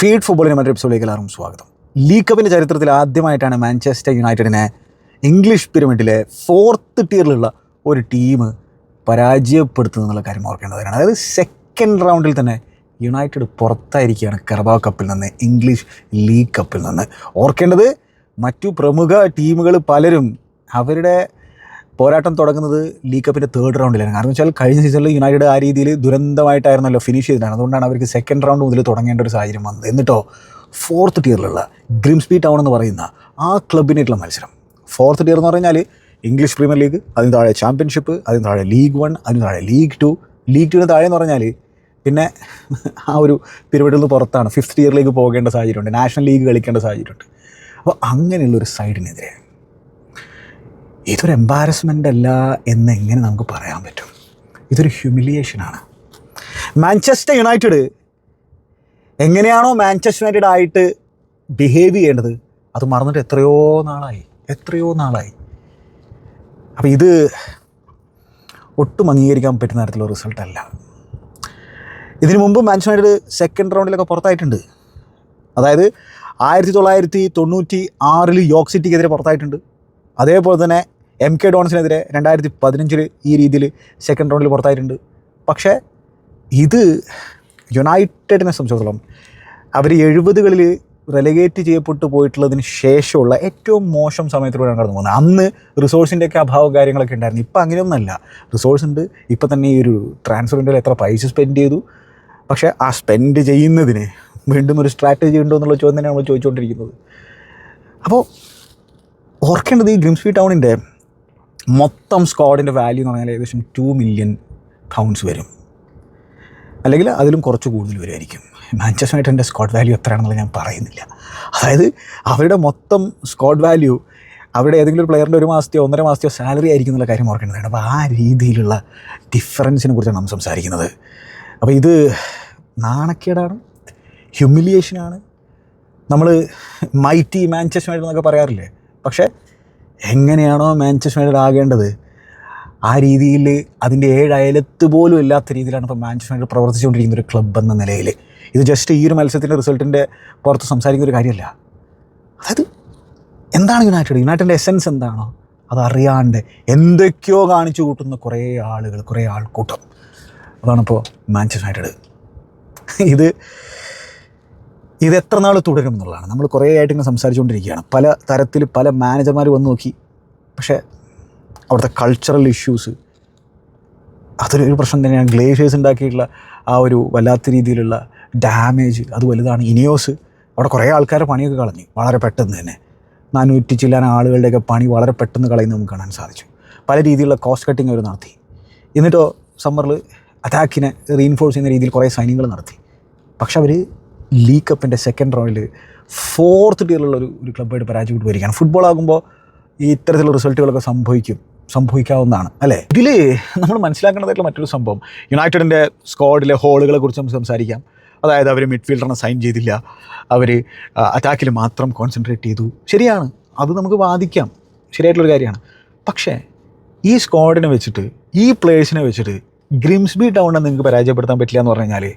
Feed ഫുട്ബോളിന് മറ്റൊരു എപ്പിസോഡിലേക്ക് എല്ലാവർക്കും സ്വാഗതം. ലീഗ് കപ്പിന്റെ ചരിത്രത്തിൽ ആദ്യമായിട്ടാണ് മാഞ്ചസ്റ്റർ യുണൈറ്റഡിനെ ഇംഗ്ലീഷ് പിരമിഡിലെ ഫോർത്ത് ടീറിലുള്ള ഒരു ടീം പരാജയപ്പെടുത്തുന്നത് എന്നുള്ള കാര്യം ഓർക്കേണ്ടതാണ്. അതായത് സെക്കൻഡ് റൗണ്ടിൽ തന്നെ യുണൈറ്റഡ് പുറത്തായിരിക്കുകയാണ് കർബാ കപ്പിൽ നിന്ന് ഇംഗ്ലീഷ് ലീഗ് കപ്പിൽ നിന്ന്. ഓർക്കേണ്ടത് മറ്റു പ്രമുഖ ടീമുകൾ പലരും അവരുടെ പോരാട്ടം തുടങ്ങുന്നത് ലീഗ് കപ്പിന്റെ തേർഡ് റൗണ്ടിലാണ് കാരണം വെച്ചാൽ കഴിഞ്ഞ സീസണിൽ യുണൈറ്റഡ് ആ രീതിയിൽ ദുരന്തമായിട്ടായിരുന്നല്ലോ ഫിനിഷ് ചെയ്തിട്ടാണ് അതുകൊണ്ടാണ് അവർക്ക് സെക്കൻഡ് റൗണ്ട് മുതൽ തുടങ്ങേണ്ട ഒരു സാഹചര്യം വന്നത്. എന്നിട്ടോ ഫോർത്ത് ടീറിലുള്ള ഗ്രിംസ്ബി ടൗൺ എന്ന് പറയുന്ന ആ ക്ലബിനായിട്ടുള്ള മത്സരം. ഫോർത്ത് ടീർ എന്ന് പറഞ്ഞാൽ ഇംഗ്ലീഷ് പ്രീമിയർ ലീഗ് അതിന് താഴെ ചാമ്പ്യൻഷിപ്പ് അതിന് താഴെ ലീഗ് വൺ അതിന് താഴെ ലീഗ് ടു ലീഗ് ടുവിന് താഴെ എന്ന് പറഞ്ഞാൽ പിന്നെ ആ ഒരു പിരിവിടിൽ നിന്ന് പുറത്താണ്. ഫിഫ്ത്ത് ഇയറിലേക്ക് പോകേണ്ട സാഹചര്യമുണ്ട്. നാഷണൽ ലീഗ് കളിക്കേണ്ട സാഹചര്യമുണ്ട്. അപ്പോൾ അങ്ങനെയുള്ളൊരു സൈഡിനെതിരെ ഇതൊരു എംബാരസ്മെന്റ് അല്ല എന്ന് എങ്ങനെ നമുക്ക് പറയാൻ പറ്റും? ഇതൊരു ഹ്യൂമിലിയേഷനാണ് മാഞ്ചസ്റ്റർ യുണൈറ്റഡ് എങ്ങനെയാണോ മാഞ്ചസ്റ്റർ യുണൈറ്റഡ് ആയിട്ട് ബിഹേവ് ചെയ്യേണ്ടത്? അത് മറന്നിട്ട് എത്രയോ നാളായി. എത്രയോ നാളായി. അപ്പോൾ ഇത് ഒട്ടും അംഗീകരിക്കാൻ പറ്റുന്ന തരത്തിലുള്ള റിസൾട്ടല്ല ഇതിനു മുമ്പ് മാഞ്ചസ്റ്റർ യുണൈറ്റഡ് സെക്കൻഡ് റൗണ്ടിലൊക്കെ പുറത്തായിട്ടുണ്ട്. അതായത് ആയിരത്തി തൊള്ളായിരത്തി തൊണ്ണൂറ്റി ആറിൽ യോർക്ക് സിറ്റിക്കെതിരെ പുറത്തായിട്ടുണ്ട്. അതേപോലെ തന്നെ എം കെ ഡോൺസിനെതിരെ രണ്ടായിരത്തി പതിനഞ്ചിൽ ഈ രീതിയിൽ സെക്കൻഡ് റൗണ്ടിൽ പുറത്തായിട്ടുണ്ട്. പക്ഷേ ഇത് യുണൈറ്റഡിനെ സംബന്ധിച്ചിടത്തോളം അവർ എഴുപതുകളിൽ റെലഗേറ്റ് ചെയ്യപ്പെട്ടു പോയിട്ടുള്ളതിന് ശേഷമുള്ള ഏറ്റവും മോശം സമയത്തിലൂടെയാണ് കടന്നു പോകുന്നത്. അന്ന് റിസോഴ്സിന്റെയൊക്കെ അഭാവം കാര്യങ്ങളൊക്കെ ഉണ്ടായിരുന്നു. ഇപ്പം അങ്ങനെയൊന്നുമല്ല. റിസോഴ്സ് ഉണ്ട്. ഇപ്പം തന്നെ ഈ ഒരു ട്രാൻസ്ഫർ വിൻഡോയിൽ എത്ര പൈസ സ്പെൻഡ് ചെയ്തു. പക്ഷേ ആ സ്പെൻഡ് ചെയ്യുന്നതിന് വീണ്ടും ഒരു സ്ട്രാറ്റജി ഉണ്ടോ എന്നുള്ള ചോദ്യം തന്നെയാണ് നമ്മൾ ചോദിച്ചുകൊണ്ടിരിക്കുന്നത്. അപ്പോൾ ഓർക്കേണ്ടത് ഈ ഗ്രിംസ്വി ടൗണിന്റെ മൊത്തം സ്ക്വാഡിന്റെ വാല്യൂ എന്ന് പറഞ്ഞാൽ ഏകദേശം ടു മില്യൺ പൗണ്ട്സ് വരും. അല്ലെങ്കിൽ അതിലും കുറച്ച് കൂടുതൽ വരുമായിരിക്കും. മാഞ്ചസ്റ്റർ യുണൈറ്റഡിന്റെ സ്ക്വാഡ് വാല്യൂ എത്രയാണെന്നുള്ളത് ഞാൻ പറയുന്നില്ല. അതായത് അവരുടെ മൊത്തം സ്ക്വാഡ് വാല്യൂ അവരുടെ ഏതെങ്കിലും ഒരു പ്ലെയറിന്റെ ഒരു മാസത്തെയോ ഒന്നര മാസത്തെയോ സാലറി ആയിരിക്കും എന്നുള്ള കാര്യം ഓർക്കേണ്ടതാണ്. അപ്പോൾ ആ രീതിയിലുള്ള ഡിഫറൻസിനെ കുറിച്ചാണ് നമ്മൾ സംസാരിക്കുന്നത്. അപ്പോൾ ഇത് നാണക്കേടാണ് ഹ്യൂമിലിയേഷനാണ് നമ്മൾ മൈറ്റി മാഞ്ചസ്റ്റർ യുണൈറ്റഡ് എന്നൊക്കെ പറയാറില്ലേ? പക്ഷേ എങ്ങനെയാണോ മാഞ്ചസ്റ്റർ യുണൈറ്റഡ് ആകേണ്ടത്? ആ രീതിയിൽ അതിന്റെ ഏഴ് അയലത്ത് പോലും ഇല്ലാത്ത രീതിയിലാണ് ഇപ്പോൾ മാഞ്ചസ്റ്റർ യുണൈറ്റഡ് പ്രവർത്തിച്ചുകൊണ്ടിരിക്കുന്ന ഒരു ക്ലബ്ബ് എന്ന നിലയിൽ. ഇത് ജസ്റ്റ് ഈ ഒരു മത്സരത്തിന്റെ റിസൾട്ടിന്റെ പുറത്ത് സംസാരിക്കുന്ന ഒരു കാര്യമല്ല. അതായത് എന്താണ് യുണൈറ്റഡ് യുണൈറ്റഡിന്റെ എസൻസ് എന്താണോ അതറിയാണ്ട് എന്തൊക്കെയോ കാണിച്ചു കൂട്ടുന്ന കുറേ ആളുകൾ കുറേ ആൾക്കൂട്ടം. അതാണിപ്പോൾ മാഞ്ചസ്റ്റർ യുണൈറ്റഡ് ഇത് ഇത് എത്ര നാൾ തുടരും എന്നുള്ളതാണ്. നമ്മൾ കുറേ ആയിട്ട് ഇങ്ങനെ സംസാരിച്ചുകൊണ്ടിരിക്കുകയാണ്. പല തരത്തിൽ പല മാനേജർമാർ വന്ന് നോക്കി. പക്ഷേ അവിടുത്തെ കൾച്ചറൽ ഇഷ്യൂസ് അതൊരു പ്രശ്നം തന്നെയാണ്. ഗ്ലേഷ്യേഴ്സ് ഉണ്ടാക്കിയിട്ടുള്ള ആ ഒരു വല്ലാത്ത രീതിയിലുള്ള ഡാമേജ് അത് വലുതാണ്. ഇനിയോസ് അവിടെ കുറേ ആൾക്കാരെ പണിയൊക്കെ കളഞ്ഞു. വളരെ പെട്ടെന്ന് തന്നെ. നാനൂറ്റി ചില്ലാൻ ആളുകളുടെയൊക്കെ പണി വളരെ പെട്ടെന്ന് കളയുന്നത് നമുക്ക് കാണാൻ സാധിച്ചു. പല രീതിയിലുള്ള കോസ്റ്റ് കട്ടിങ് അവർ നടത്തി. എന്നിട്ടോ സമ്മറിൽ അറ്റാക്കിനെ റീഇൻഫോഴ്സ് ചെയ്യുന്ന രീതിയിൽ കുറേ സൈനികൾ നടത്തി. പക്ഷെ അവർ ലീഗ് കപ്പിന്റെ സെക്കൻഡ് റൗണ്ടിൽ ഫോർത്ത് ടീറിലുള്ള ഒരു ഒരു ക്ലബ്ബായിട്ട് പരാജയപ്പെട്ട് വരികയാണ് ഫുട്ബോൾ ആകുമ്പോൾ ഈ ഇത്തരത്തിലുള്ള റിസൾട്ടുകളൊക്കെ സംഭവിക്കും സംഭവിക്കാവുന്നതാണ് അല്ലേ? ഇതിൽ നമ്മൾ മനസ്സിലാക്കേണ്ടതായിട്ടുള്ള മറ്റൊരു സംഭവം യുണൈറ്റഡിന്റെ സ്ക്വാഡിലെ ഹോളുകളെ കുറിച്ച് നമുക്ക് സംസാരിക്കാം. അതായത് അവർ മിഡ്ഫീൽഡറിനെ സൈൻ ചെയ്തില്ല. അവർ അറ്റാക്കിൽ മാത്രം കോൺസെൻട്രേറ്റ് ചെയ്തു. ശരിയാണ് അത് നമുക്ക് വാദിക്കാം. ശരിയായിട്ടുള്ളൊരു കാര്യമാണ്. പക്ഷേ ഈ സ്ക്വാഡിനെ വെച്ചിട്ട് ഈ പ്ലേയേഴ്സിനെ വെച്ചിട്ട് ഗ്രിംസ്ബി ടൗണിനെ നിങ്ങൾക്ക് പരാജയപ്പെടുത്താൻ പറ്റില്ല എന്ന് പറഞ്ഞു കഴിഞ്ഞാൽ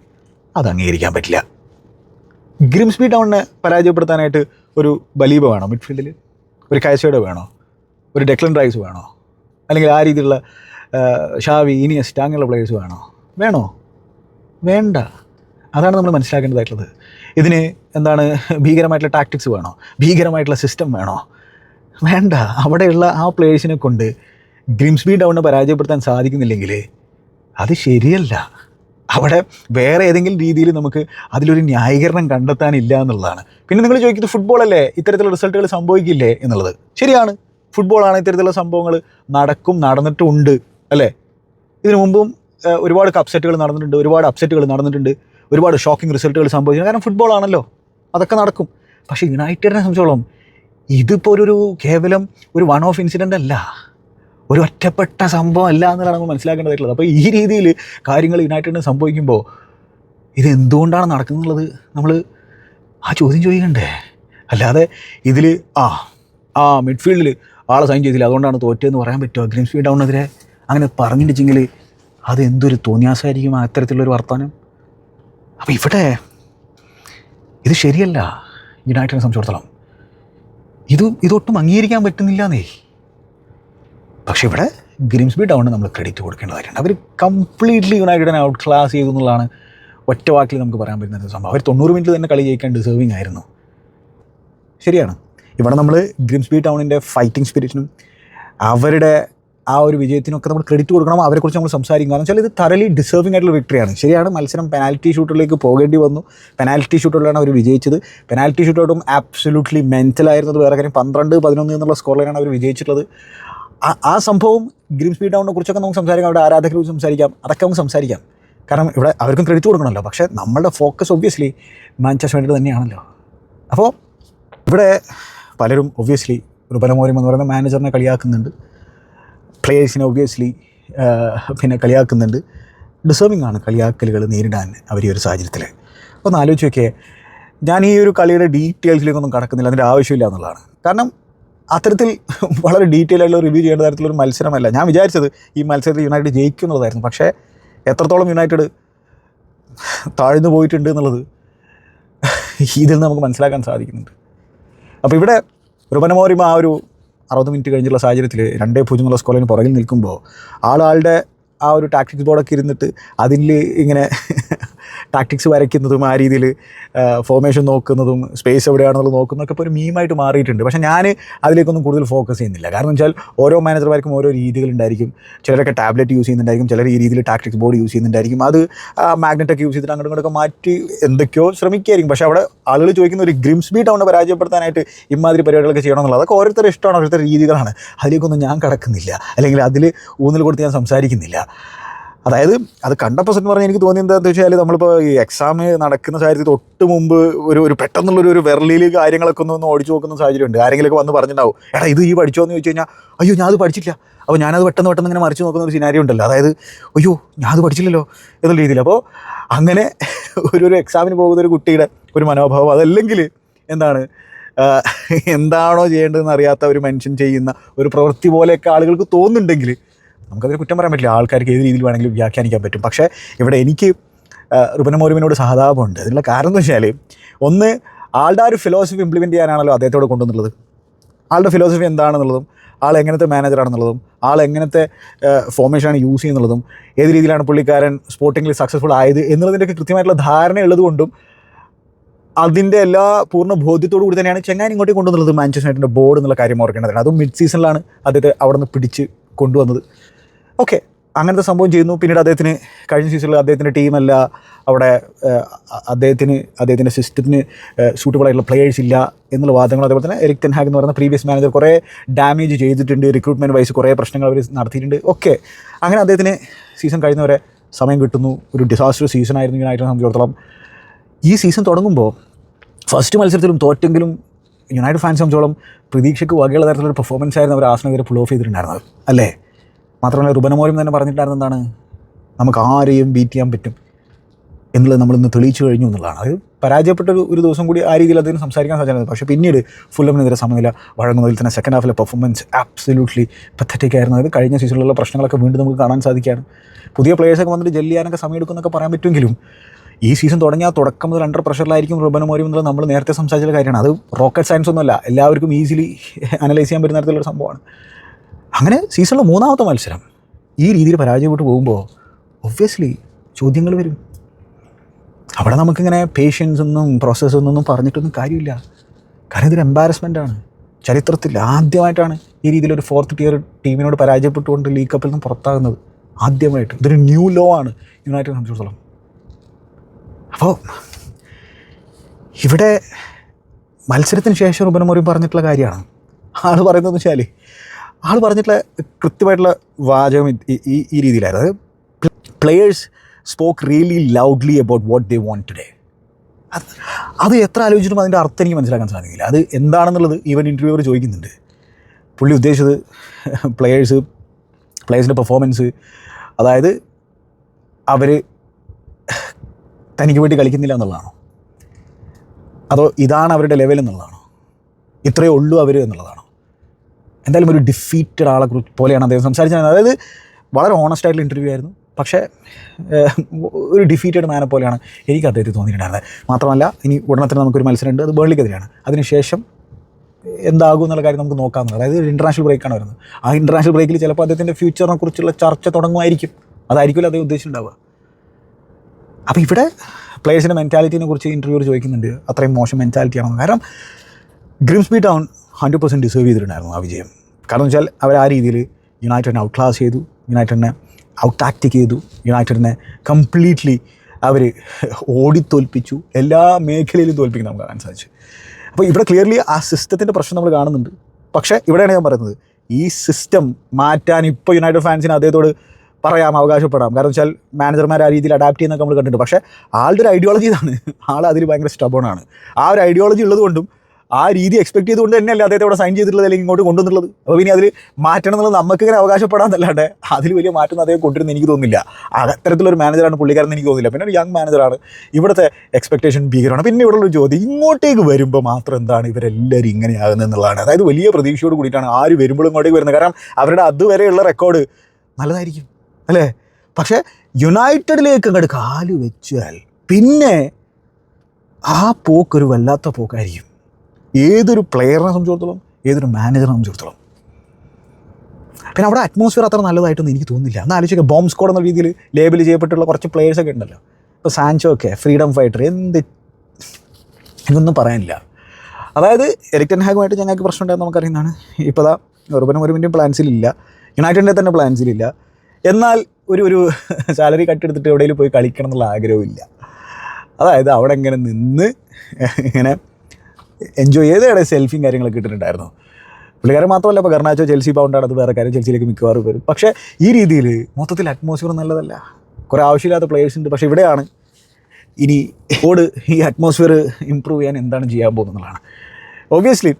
അത് അംഗീകരിക്കാൻ പറ്റില്ല. ഗ്രിംസ്ബി ടൗണിനെ പരാജയപ്പെടുത്താനായിട്ട് ഒരു ബലീബ വേണോ മിഡ്ഫീൽഡിൽ ഒരു കാഴ്ചയുടെ വേണോ? ഒരു ഡെക്ലൻ റൈസ് വേണോ? അല്ലെങ്കിൽ ആ രീതിയിലുള്ള ഷാവി ഇനിയസ്റ്റ് അങ്ങനെയുള്ള പ്ലേയേഴ്സ് വേണോ? വേണോ? വേണ്ട. അതാണ് നമ്മൾ മനസ്സിലാക്കേണ്ടതായിട്ടുള്ളത്. ഇതിന് എന്താണ് ഭീകരമായിട്ടുള്ള ടാക്ടിക്സ് വേണോ? ഭീകരമായിട്ടുള്ള സിസ്റ്റം വേണോ? വേണ്ട. അവിടെയുള്ള ആ പ്ലേയേഴ്സിനെ കൊണ്ട് ഗ്രിംസ്ബി ടൗണിനെ പരാജയപ്പെടുത്താൻ സാധിക്കുന്നില്ലെങ്കിൽ അത് ശരിയല്ല. അവിടെ വേറെ ഏതെങ്കിലും രീതിയിൽ നമുക്ക് അതിലൊരു ന്യായീകരണം കണ്ടെത്താനില്ല എന്നുള്ളതാണ്. പിന്നെ നിങ്ങൾ ചോദിക്കുന്നത് ഫുട്ബോളല്ലേ ഇത്തരത്തിലുള്ള റിസൾട്ടുകൾ സംഭവിക്കില്ലേ എന്നുള്ളത്. ശരിയാണ്. ഫുട്ബോളാണ് ഇത്തരത്തിലുള്ള സംഭവങ്ങൾ നടക്കും നടന്നിട്ടുണ്ട് അല്ലേ? ഇതിനു മുമ്പും ഒരുപാട് അപ്സെറ്റുകൾ നടന്നിട്ടുണ്ട് ഒരുപാട് അപ്സെറ്റുകൾ നടന്നിട്ടുണ്ട് ഒരുപാട് ഷോക്കിംഗ് റിസൾട്ടുകൾ സംഭവിച്ചു കാരണം ഫുട്ബോൾ ആണല്ലോ. അതൊക്കെ നടക്കും. പക്ഷേ യുണൈറ്റഡിനെ സംബന്ധിച്ചോളം ഇതിപ്പോൾ ഒരു കേവലം ഒരു വൺ ഓഫ് ഇൻസിഡന്റ് അല്ല. ഒരു ഒറ്റപ്പെട്ട സംഭവം അല്ല എന്നുള്ളതാണ് നമ്മൾ മനസ്സിലാക്കേണ്ടതായിട്ടുള്ളത്. അപ്പോൾ ഈ രീതിയിൽ കാര്യങ്ങൾ യുണൈറ്റഡിന് സംഭവിക്കുമ്പോൾ ഇത് എന്തുകൊണ്ടാണ് നടക്കുന്നുള്ളത് നമ്മൾ ആ ചോദ്യം ചോദിക്കണ്ടേ? അല്ലാതെ ഇതിൽ ആ ആ മിഡ്ഫീൽഡിൽ ആളെ സൈൻ ചെയ്തില്ല. അതുകൊണ്ടാണ് തോറ്റെന്ന് പറയാൻ പറ്റുമോ? ഗ്രീൻ സ്പീഡ് ഡൗണെതിരെ അങ്ങനെ പറഞ്ഞിട്ടുണ്ടെങ്കിൽ അത് എന്തൊരു തോന്നിയാസമായിരിക്കും ആ അത്തരത്തിലുള്ളൊരു വർത്തമാനം? അപ്പോൾ ഇവിടെ ഇത് ശരിയല്ല യുണൈറ്റഡിനെ സംബന്ധിച്ചിടത്തോളം. ഇത് ഇതൊട്ടും അംഗീകരിക്കാൻ പറ്റുന്നില്ലെന്നേ. പക്ഷേ ഇവിടെ ഗ്രിംസ്ബി ടൗണിന് നമ്മൾ ക്രെഡിറ്റ് കൊടുക്കേണ്ടതായിട്ടുണ്ട്. അവർ കംപ്ലീറ്റ്ലി യുണൈറ്റഡിനെ ഔട്ട് ക്ലാസ് ചെയ്തു എന്നുള്ളതാണ് ഒറ്റ വാക്കിൽ നമുക്ക് പറയാൻ പറ്റുന്ന സംഭവം. അവർ തൊണ്ണൂറ് മിനിറ്റ് തന്നെ കളി ജയിക്കാൻ ഡിസേർവിങ് ആയിരുന്നു. ശരിയാണ്. ഇവിടെ നമ്മൾ ഗ്രിംസ്ബി ടൗണിന്റെ ഫൈറ്റിംഗ് സ്പിരിറ്റിനും അവരുടെ ആ ഒരു വിജയത്തിനൊക്കെ നമ്മൾ ക്രെഡിറ്റ് കൊടുക്കണം. അവരെക്കുറിച്ച് നമ്മൾ സംസാരിക്കും. കാരണം വെച്ചാൽ ഇത് തറലി ഡിസേർവിംഗ് ആയിട്ടുള്ള വിക്ടറിയാണ് ശരിയാണ് മത്സരം പെനാൽറ്റി ഷൂട്ടിലേക്ക് പോകേണ്ടി വന്നു. പെനാൽറ്റി ഷൂട്ടുകളിലാണ് അവർ വിജയിച്ചത്. പെനാൽറ്റി ഷൂട്ടൗട്ടും ആബ്സൊല്യൂട്ട്ലി മെന്റലായിരുന്നത് വേറെ കാര്യം. പന്ത്രണ്ട് പതിനൊന്ന് എന്നുള്ള സ്കോറിലാണ് അവർ വിജയിച്ചിട്ടുള്ളത്. ആ- സംഭവം സംഭവം സ്പീഡ് ഡൗണിനെ കുറിച്ചൊക്കെ നമുക്ക് സംസാരിക്കാം അവിടെ ആരാധകരെ കുറിച്ച് സംസാരിക്കാം അതൊക്കെ നമുക്ക് സംസാരിക്കാം. കാരണം ഇവിടെ അവർക്കും ക്രെഡിറ്റ് കൊടുക്കണമല്ലോ. പക്ഷേ നമ്മളുടെ ഫോക്കസ് ഒബ്വിയസ്ലി മാഞ്ചസ്റ്റർ യുണൈറ്റഡ് തന്നെയാണല്ലോ. അപ്പോൾ ഇവിടെ പലരും ഒബ്വിയസ്ലി റുബലമോരിം എന്ന് പറയുന്ന മാനേജറിനെ കളിയാക്കുന്നുണ്ട്. പ്ലേയേഴ്സിനെ ഒബ്വിയസ്ലി പിന്നെ കളിയാക്കുന്നുണ്ട്. ഡിസേർവിംഗ് ആണ് കളിയാക്കലുകൾ നേരിടാൻ അവർ ഈ ഒരു സാഹചര്യത്തിൽ ഒന്ന് ആലോചിച്ച് നോക്കിയേ ഞാൻ ഈ ഒരു കളിയുടെ ഡീറ്റെയിൽസിലേക്കൊന്നും കടക്കുന്നില്ല അതിന്റെ ആവശ്യമില്ല എന്നുള്ളതാണ്. കാരണം അത്തരത്തിൽ വളരെ ഡീറ്റെയിൽ ആയിട്ടുള്ള റിവ്യൂ ചെയ്യേണ്ട തരത്തിലൊരു മത്സരമല്ല. ഞാൻ വിചാരിച്ചത് ഈ മത്സരത്തിൽ യുണൈറ്റഡ് ജയിക്കുന്നതായിരുന്നു. പക്ഷേ എത്രത്തോളം യുണൈറ്റഡ് താഴ്ന്നു പോയിട്ടുണ്ട് എന്നുള്ളത് ഇതിൽ നമുക്ക് മനസ്സിലാക്കാൻ സാധിക്കുന്നുണ്ട്. അപ്പോൾ ഇവിടെ റുബനമോരിമ ആ ഒരു അറുപത് മിനിറ്റ് കഴിഞ്ഞുള്ള സാഹചര്യത്തിൽ രണ്ടേ പൂജ്യം എന്നുള്ള സ്കോറിന് പുറകിൽ നിൽക്കുമ്പോൾ ആളാളുടെ ആ ഒരു ടാക്ടിക്സ് ബോർഡൊക്കെ ഇരുന്നിട്ട് അതിൽ ഇങ്ങനെ ടാക്ടിക്സ് വരയ്ക്കുന്നതും ആ രീതിയിൽ ഫോർമേഷൻ നോക്കുന്നതും സ്പേസ് എവിടെയാണെന്നുള്ളത് നോക്കുന്നതൊക്കെ ഇപ്പോൾ ഒരു മീമായിട്ട് മാറിയിട്ടുണ്ട്. പക്ഷേ ഞാൻ അതിലേക്കൊന്നും കൂടുതൽ ഫോക്കസ് ചെയ്യുന്നില്ല. കാരണം വെച്ചാൽ ഓരോ മാനേജർമാർക്കും ഓരോ രീതികളുണ്ടായിരിക്കും ചിലരൊക്കെ ടാബ്ലറ്റ് യൂസ് ചെയ്യുന്നുണ്ടായിരിക്കും ചിലർ ഈ രീതിയിൽ ടാക്ടിക്സ് ബോർഡ് യൂസ് ചെയ്യുന്നുണ്ടായിരിക്കും. അത് മാഗ്നറ്റൊക്കെ യൂസ് ചെയ്തിട്ട് അങ്ങോട്ടും മാറ്റി എന്തൊക്കെയോ ശ്രമിക്കുകയായിരിക്കും പക്ഷേ അവിടെ ആളുകൾ ചോദിക്കുന്ന ഒരു ഗ്രിംസ്ബി ടൗണിനെ പരാജയപ്പെടുത്താനായിട്ട് ഇമാതിരി പരിപാടികളൊക്കെ ചെയ്യണമെന്നുള്ളത് അതൊക്കെ ഓരോരുത്തരുടെ ഇഷ്ടമാണ് ഓരോരുത്തരുടെ രീതികളാണ്. അതിലേക്കൊന്നും ഞാൻ കടക്കുന്നില്ല. അല്ലെങ്കിൽ അതിൽ ഊന്നൽ കൊടുത്ത് ഞാൻ സംസാരിക്കുന്നില്ല. അതായത് അത് കണ്ടപ്പോൾ സത്യം പറഞ്ഞാൽ എനിക്ക് തോന്നിയത് എന്താണെന്ന് വെച്ചാൽ നമ്മളിപ്പോൾ ഈ എക്സാം നടക്കുന്ന സാഹചര്യത്തിൽ തൊട്ട് മുമ്പ് ഒരു ഒരു പെട്ടെന്നുള്ളൊരു ഒരു വിരലിൽ കാര്യങ്ങളൊക്കെ ഒന്ന് ഒന്ന് ഓടിച്ചു നോക്കുന്ന സാഹചര്യമുണ്ട്. ആരെങ്കിലുമൊക്കെ വന്ന് പറഞ്ഞിട്ടുണ്ടാവും എടാ ഇത് ഈ പഠിച്ചോ എന്ന് ചോദിച്ചു കഴിഞ്ഞാൽ അയ്യോ ഞാൻ അത് പഠിച്ചില്ല. അപ്പോൾ ഞാനത് പെട്ടെന്ന് പെട്ടെന്ന് ഇങ്ങനെ മറിച്ച് നോക്കുന്ന ഒരു സിനാരി ഉണ്ടല്ലോ. അതായത് അയ്യോ ഞാൻ അത് പഠിച്ചില്ലല്ലോ എന്നുള്ള രീതിയിൽ. അപ്പോൾ അങ്ങനെ ഒരു ഒരു എക്സാമിന് പോകുന്ന ഒരു കുട്ടിയുടെ ഒരു മനോഭാവം അതല്ലെങ്കിൽ എന്താണ് എന്താണോ ചെയ്യേണ്ടതെന്ന് അറിയാത്ത ഒരു മനുഷ്യൻ ചെയ്യുന്ന ഒരു പ്രവൃത്തി പോലെയൊക്കെ ആളുകൾക്ക് തോന്നുന്നുണ്ടെങ്കിൽ നമുക്കതിന് കുറ്റം പറയാൻ പറ്റില്ല. ആൾക്കാർക്ക് ഏത് രീതിയിൽ വേണമെങ്കിലും വ്യാഖ്യാനിക്കാൻ പറ്റും. പക്ഷേ ഇവിടെ എനിക്ക് റുബന മോരുവിനോട് സഹതാപമുണ്ട്. അതിനുള്ള കാരണം എന്ന് വെച്ചാൽ ഒന്ന് ആളുടെ ഒരു ഫിലോസഫി ഇംപ്ലിമെന്റ് ചെയ്യാനാണല്ലോ അദ്ദേഹത്തോട് കൊണ്ടുവന്നുള്ളത് ആളുടെ ഫിലോസഫി എന്താണെന്നുള്ളതും ആൾ എങ്ങനത്തെ മാനേജറാണെന്നുള്ളതും ആൾ എങ്ങനത്തെ ഫോർമേഷനാണ് യൂസ് ചെയ്യുന്നുള്ളതും ഏത് രീതിയിലാണ് പുള്ളിക്കാരൻ സ്പോർട്ടിങ്ങിൽ സക്സസ്ഫുൾ ആയത് എന്നുള്ളതിന്റെയൊക്കെ കൃത്യമായിട്ടുള്ള ധാരണ ഉള്ളതുകൊണ്ടും അതിന്റെ എല്ലാ പൂർണ ബോധ്യത്തോടു കൂടി തന്നെയാണ് ചെങ്ങാൻ ഇങ്ങോട്ട് കൊണ്ടുവന്നുള്ളത് മാഞ്ചസ്റ്റർ യുണൈറ്റിന്റെ ബോർഡ് എന്നുള്ള കാര്യം ഓർക്കേണ്ടതാണ്. അതും മിഡ് സീസണിലാണ് അദ്ദേഹത്തെ അവിടെ നിന്ന് പിടിച്ച് കൊണ്ടുവന്നത്. ഓക്കെ അങ്ങനത്തെ സംഭവം ചെയ്യുന്നു. പിന്നീട് അദ്ദേഹത്തിന് കഴിഞ്ഞ സീസണിൽ അദ്ദേഹത്തിന്റെ ടീമല്ല അവിടെ അദ്ദേഹത്തിന് അദ്ദേഹത്തിന്റെ സിസ്റ്റത്തിന് സൂട്ടബിൾ പ്ലെയേഴ്സ് ഇല്ല എന്നുള്ള വാദങ്ങൾ. അതേപോലെ തന്നെ എരിക് ടെൻഹാഗ് എന്ന് പറയുന്ന പ്രീവിയസ് മാനേജർ കുറേ ഡാമേജ് ചെയ്തിട്ടുണ്ട്. റിക്രൂട്ട്മെന്റ് വൈസ് കുറേ പ്രശ്നങ്ങൾ അവർ നടത്തിയിട്ടുണ്ട്. ഓക്കെ അങ്ങനെ അദ്ദേഹത്തിന് സീസൺ കഴിയുന്നവരെ സമയം കിട്ടുന്നു. ഒരു ഡിസാസ്റ്റർ സീസൺ ആയിരുന്നു യുണൈറ്റഡ് സംബന്ധിച്ചിടത്തോളം. ഈ സീസൺ തുടങ്ങുമ്പോൾ ഫസ്റ്റ് മത്സരത്തിലും തോറ്റെങ്കിലും യുണൈറ്റഡ് ഫാൻസ് സംബന്ധിച്ചോളം പ്രതീക്ഷയ്ക്ക് വകയുള്ള തരത്തിലൊരു പെർഫോമൻസ് ആയിരുന്നു അവർ ആസ്നഗരെ പുൾ ഓഫ് ചെയ്തിട്ടുണ്ടായിരുന്നത്. അല്ലേ? മാത്രമല്ല റുബനമോരും തന്നെ പറഞ്ഞിട്ടായിരുന്നു എന്താണ്? നമുക്ക് ആരെയും ബീറ്റ് ചെയ്യാൻ പറ്റും എന്നുള്ളത് നമ്മളിന്ന് തെളിയിച്ചു കഴിഞ്ഞു എന്നുള്ളതാണ്. അത് പരാജയപ്പെട്ട ഒരു ദിവസം കൂടി ആ രീതിയിൽ അതിന് സംസാരിക്കാൻ സാധിച്ചത്. പക്ഷേ പിന്നീട് ഫുല്ലമിനെതിരെ സമനില വഴങ്ങുന്നതിൽ തന്നെ സെക്കൻഡ് ഹാഫിലെ പെർഫോമൻസ് ആബ്സല്യൂട്ട്ലി പത്തറ്റിക് ആയിരുന്നു. അത് കഴിഞ്ഞ സീസണിലുള്ള പ്രശ്നങ്ങളൊക്കെ വീണ്ടും നമുക്ക് കാണാൻ സാധിക്കുകയാണ്. പുതിയ പ്ലേയേഴ്സൊക്കെ വന്നിട്ട് ജെല്ലിയാനൊക്കെ ചെയ്യാനൊക്കെ സമയം എടുക്കുമെന്നൊക്കെ പറയാൻ പറ്റുമെങ്കിലും ഈ സീസൺ തുടങ്ങിയ തുടക്കം മുതൽ അണ്ടർ പ്രഷറിലായിരിക്കും റുബനും മോരി എന്നുള്ളത് നമ്മൾ നേരത്തെ സംസാരിച്ച കാര്യമാണ്. അത് റോക്കറ്റ് സയൻസ് ഒന്നുമല്ല. എല്ലാവർക്കും ഈസിലി അനലൈസ് ചെയ്യാൻ പറ്റുന്ന തരത്തിലുള്ള സംഭവമാണ്. അങ്ങനെ സീസണിലെ മൂന്നാമത്തെ മത്സരം ഈ രീതിയിൽ പരാജയപ്പെട്ട് പോകുമ്പോൾ ഒബ്വിയസ്ലി ചോദ്യങ്ങൾ വരും. അവിടെ നമുക്കിങ്ങനെ പേഷ്യൻസ് ഒന്നും പ്രോസസ്സ് ഒന്നും പറഞ്ഞിട്ടൊന്നും കാര്യമില്ല. കാരണം ഇതൊരു ആണ്. ചരിത്രത്തിൽ ആദ്യമായിട്ടാണ് ഈ രീതിയിൽ ഒരു ഫോർത്ത് ടിയർ ടീമിനോട് പരാജയപ്പെട്ടുകൊണ്ട് ലീഗ് കപ്പിൽ നിന്ന് പുറത്താകുന്നത്. ആദ്യമായിട്ട്. ഇതൊരു ന്യൂ ലോ ആണ് യുണൈറ്റഡ് സംബന്ധിച്ചിടത്തോളം. അപ്പോൾ ഇവിടെ മത്സരത്തിന് ശേഷം റുബൻ പറഞ്ഞിട്ടുള്ള കാര്യമാണ്. ആൾ പറയുന്നതെന്ന് വെച്ചാൽ ആൾ പറഞ്ഞിട്ടുള്ള കൃത്യമായിട്ടുള്ള വാചകം ഈ- ഈ രീതിയിലായിരുന്നു. അത് players spoke really loudly about what they want today അത് അത് എത്ര ആലോചിച്ചിട്ടും അതിന്റെ അർത്ഥം എനിക്ക് മനസ്സിലാക്കാൻ സാധിക്കില്ല. അത് എന്താണെന്നുള്ളത് ഈവൻ ഇന്റർവ്യൂവർ ചോദിക്കുന്നുണ്ട്. പുള്ളി ഉദ്ദേശിച്ചത് പ്ലെയേഴ്സ് പ്ലെയേഴ്സിന്റെ പെർഫോമൻസ് അതായത് അവർ തനിക്ക് വേണ്ടി കളിക്കുന്നില്ല എന്നുള്ളതാണോ? അതോ ഇതാണ് അവരുടെ ലെവൽ എന്നുള്ളതാണോ? ഇത്രയേ ഉള്ളൂ അവർ എന്നുള്ളതാണോ? എന്തായാലും ഒരു ഡിഫീറ്റഡ് ആളെ കുറിച്ച് പോലെയാണ് അദ്ദേഹം സംസാരിച്ചത്. അതായത് വളരെ ഓണസ്റ്റ് ആയിട്ടുള്ള ഇന്റർവ്യൂ ആയിരുന്നു. പക്ഷേ ഒരു ഡിഫീറ്റഡ് മാനെ പോലെയാണ് എനിക്ക് അദ്ദേഹത്തെ തോന്നിയിട്ടുണ്ടായിരുന്നത്. മാത്രമല്ല ഇനി ഉടനെ തന്നെ നമുക്കൊരു മത്സരമുണ്ട്. അത് ബേൺലിക്കെതിരെയാണ്. അതിനുശേഷം എന്താകും എന്നുള്ള കാര്യം നമുക്ക് നോക്കാമെന്നുള്ളത് അതായത് ഒരു ഇന്റർനാഷണൽ ബ്രേക്കാണ് വരുന്നത്. ആ ഇന്റർനാഷണൽ ബ്രേക്കിൽ ചിലപ്പോൾ അദ്ദേഹത്തിന്റെ ഫ്യൂച്ചറിനെ കുറിച്ചുള്ള ചർച്ച തുടങ്ങുമായിരിക്കും. അതായിരിക്കുമല്ലോ അദ്ദേഹം ഉദ്ദേശിച്ചിട്ടുണ്ടാവുക. അപ്പോൾ ഇവിടെ പ്ലേയേഴ്സിന്റെ മെന്റാലിറ്റിനെ കുറിച്ച് ഇന്റർവ്യൂർ ചോദിക്കുന്നുണ്ട്. അത്രയും മോശം മെന്റാലിറ്റി ആണെന്ന്. കാരണം Grimsby Town hundred percent deserve ചെയ്തിട്ടുണ്ടായിരുന്നു ആ വിജയം. കാരണം വെച്ചാൽ അവർ ആ രീതിയിൽ യുണൈറ്റഡിനെ ഔട്ട് ക്ലാസ് ചെയ്തു യുണൈറ്റഡിനെ ഔട്ട് ടാക്റ്റിക് ചെയ്തു യുണൈറ്റഡിനെ കംപ്ലീറ്റ്ലി അവർ ഓടിത്തോൽപ്പിച്ചു എല്ലാ മേഖലയിലും തോൽപ്പിക്കാൻ നമുക്ക് കാണാൻ സാധിച്ചു. അപ്പോൾ ഇവിടെ ക്ലിയർലി ആ സിസ്റ്റത്തിന്റെ പ്രശ്നം നമ്മൾ കാണുന്നുണ്ട്. പക്ഷേ ഇവിടെയാണ് ഞാൻ പറയുന്നത് ഈ സിസ്റ്റം മാറ്റാൻ ഇപ്പോൾ യുണൈറ്റഡ് ഫാൻസിന് അദ്ദേഹത്തോട് പറയാം അവകാശപ്പെടാം. കാരണം വെച്ചാൽ മാനേജർമാർ ആ രീതിയിൽ അഡാപ്റ്റ് ചെയ്യുന്നൊക്കെ നമ്മൾ കണ്ടിട്ടുണ്ട്. പക്ഷേ ആളുടെ ഒരു ഐഡിയോളജി ഇതാണ്. ആൾ അതിൽ ഭയങ്കര സ്റ്റബോണാണ് ആ ഒരു ഐഡിയോളജി ഉള്ളതുകൊണ്ടും ആ രീതി എക്സ്പെക്ട് ചെയ്തുകൊണ്ട് തന്നെയല്ലേ അദ്ദേഹത്തെ ഇവിടെ സൈൻ ചെയ്തിട്ടുള്ളത് അല്ലെങ്കിൽ ഇങ്ങോട്ട് കൊണ്ടുവന്നുള്ളത് അപ്പോൾ പിന്നെ അതിൽ മാറ്റണം എന്നുള്ളത് നമുക്ക് ഇങ്ങനെ അവകാശപ്പെടാമെന്നല്ലാണ്ട് അതിൽ വലിയ മാറ്റം അദ്ദേഹം കൊണ്ടുവരുന്ന എനിക്ക് തോന്നുന്നില്ല. അത്തരത്തിലൊരു മാനേജറാണ് പുള്ളിക്കാരൻ എനിക്ക് തോന്നുന്നില്ല. പിന്നെ ഒരു യങ് മാനേജറാണ് ഇവിടുത്തെ എക്സ്പെക്ടേഷൻ ഭീകരമാണ്. പിന്നെ ഇവിടെ ഒരു ചോദ്യം ഇങ്ങോട്ടേക്ക് വരുമ്പോൾ മാത്രം എന്താണ് ഇവരെല്ലാവരും ഇങ്ങനെയാകുന്നത് എന്നുള്ളതാണ്. അതായത് വലിയ പ്രതീക്ഷയോട് കൂടിയിട്ടാണ് ആര് വരുമ്പോഴും ഇങ്ങോട്ടേക്ക് വരുന്നത്. കാരണം അവരുടെ അതുവരെയുള്ള റെക്കോർഡ് നല്ലതായിരിക്കും അല്ലേ? പക്ഷേ യുണൈറ്റഡിലേക്ക് അങ്ങോട്ട് കാൽ വെച്ചാൽ പിന്നെ ആ പോക്കൊരു വല്ലാത്ത പോക്കായിരിക്കും. ഏതൊരു പ്ലെയറിനെ സംബന്ധിച്ചിടത്തോളം ഏതൊരു മാനേജറിനെ സംബന്ധിച്ചിടത്തോളം. പിന്നെ അവിടെ അറ്റ്മോസ്ഫിയർ അത്ര നല്ലതായിട്ടൊന്നും എനിക്ക് തോന്നുന്നില്ല. എന്നാൽ ആലോചിക്കുക ബോംബ് സ്കോഡ് എന്ന രീതിയിൽ ലേബിൾ ചെയ്യപ്പെട്ടുള്ള കുറച്ച് പ്ലേയേഴ്സൊക്കെ ഉണ്ടല്ലോ. ഇപ്പോൾ സാൻചോ ഒക്കെ ഫ്രീഡം ഫൈറ്റർ എന്ത് ഇതൊന്നും പറയാനില്ല. അതായത് എറിക്ടൻ ഹാഗുമായിട്ട് ഞങ്ങൾക്ക് പ്രശ്നം ഉണ്ടായെന്ന് നമുക്കറിയുന്നതാണ്. ഇപ്പോൾ ദാ ഒരു മിനിറ്റും പ്ലാൻസിലില്ല യുണൈറ്റഡിന്റെ തന്നെ പ്ലാൻസിലില്ല എന്നാൽ ഒരു ഒരു സാലറി കട്ടെടുത്തിട്ട് എവിടെയെങ്കിലും പോയി കളിക്കണം എന്നുള്ള ആഗ്രഹമില്ല അതായത് അവിടെ ഇങ്ങനെ നിന്ന് ഇങ്ങനെ എൻജോയ് ചെയ്ത് ഇവിടെ സെൽഫിയും കാര്യങ്ങളൊക്കെ ഇട്ടിട്ടുണ്ടായിരുന്നു. പുള്ളിക്കാരൻ മാത്രമല്ല ഇപ്പോൾ കർണാച്ചോ ചെൽസി പൗണ്ടാണ് അത് വേറെ കാര്യം ചെൽസിയിലേക്ക് മിക്കവാറും വരും. പക്ഷേ ഈ രീതിയിൽ മൊത്തത്തിൽ അറ്റ്മോസ്ഫിയർ നല്ലതല്ല. കുറേ ആവശ്യമില്ലാത്ത പ്ലേയേഴ്സ് ഉണ്ട്. പക്ഷേ ഇവിടെയാണ് ഇനി ഓട് ഈ അറ്റ്മോസ്ഫിയർ ഇമ്പ്രൂവ് ചെയ്യാൻ എന്താണ് ചെയ്യാൻ പോകുന്നതാണ് ഒബ്വിയസ്ലി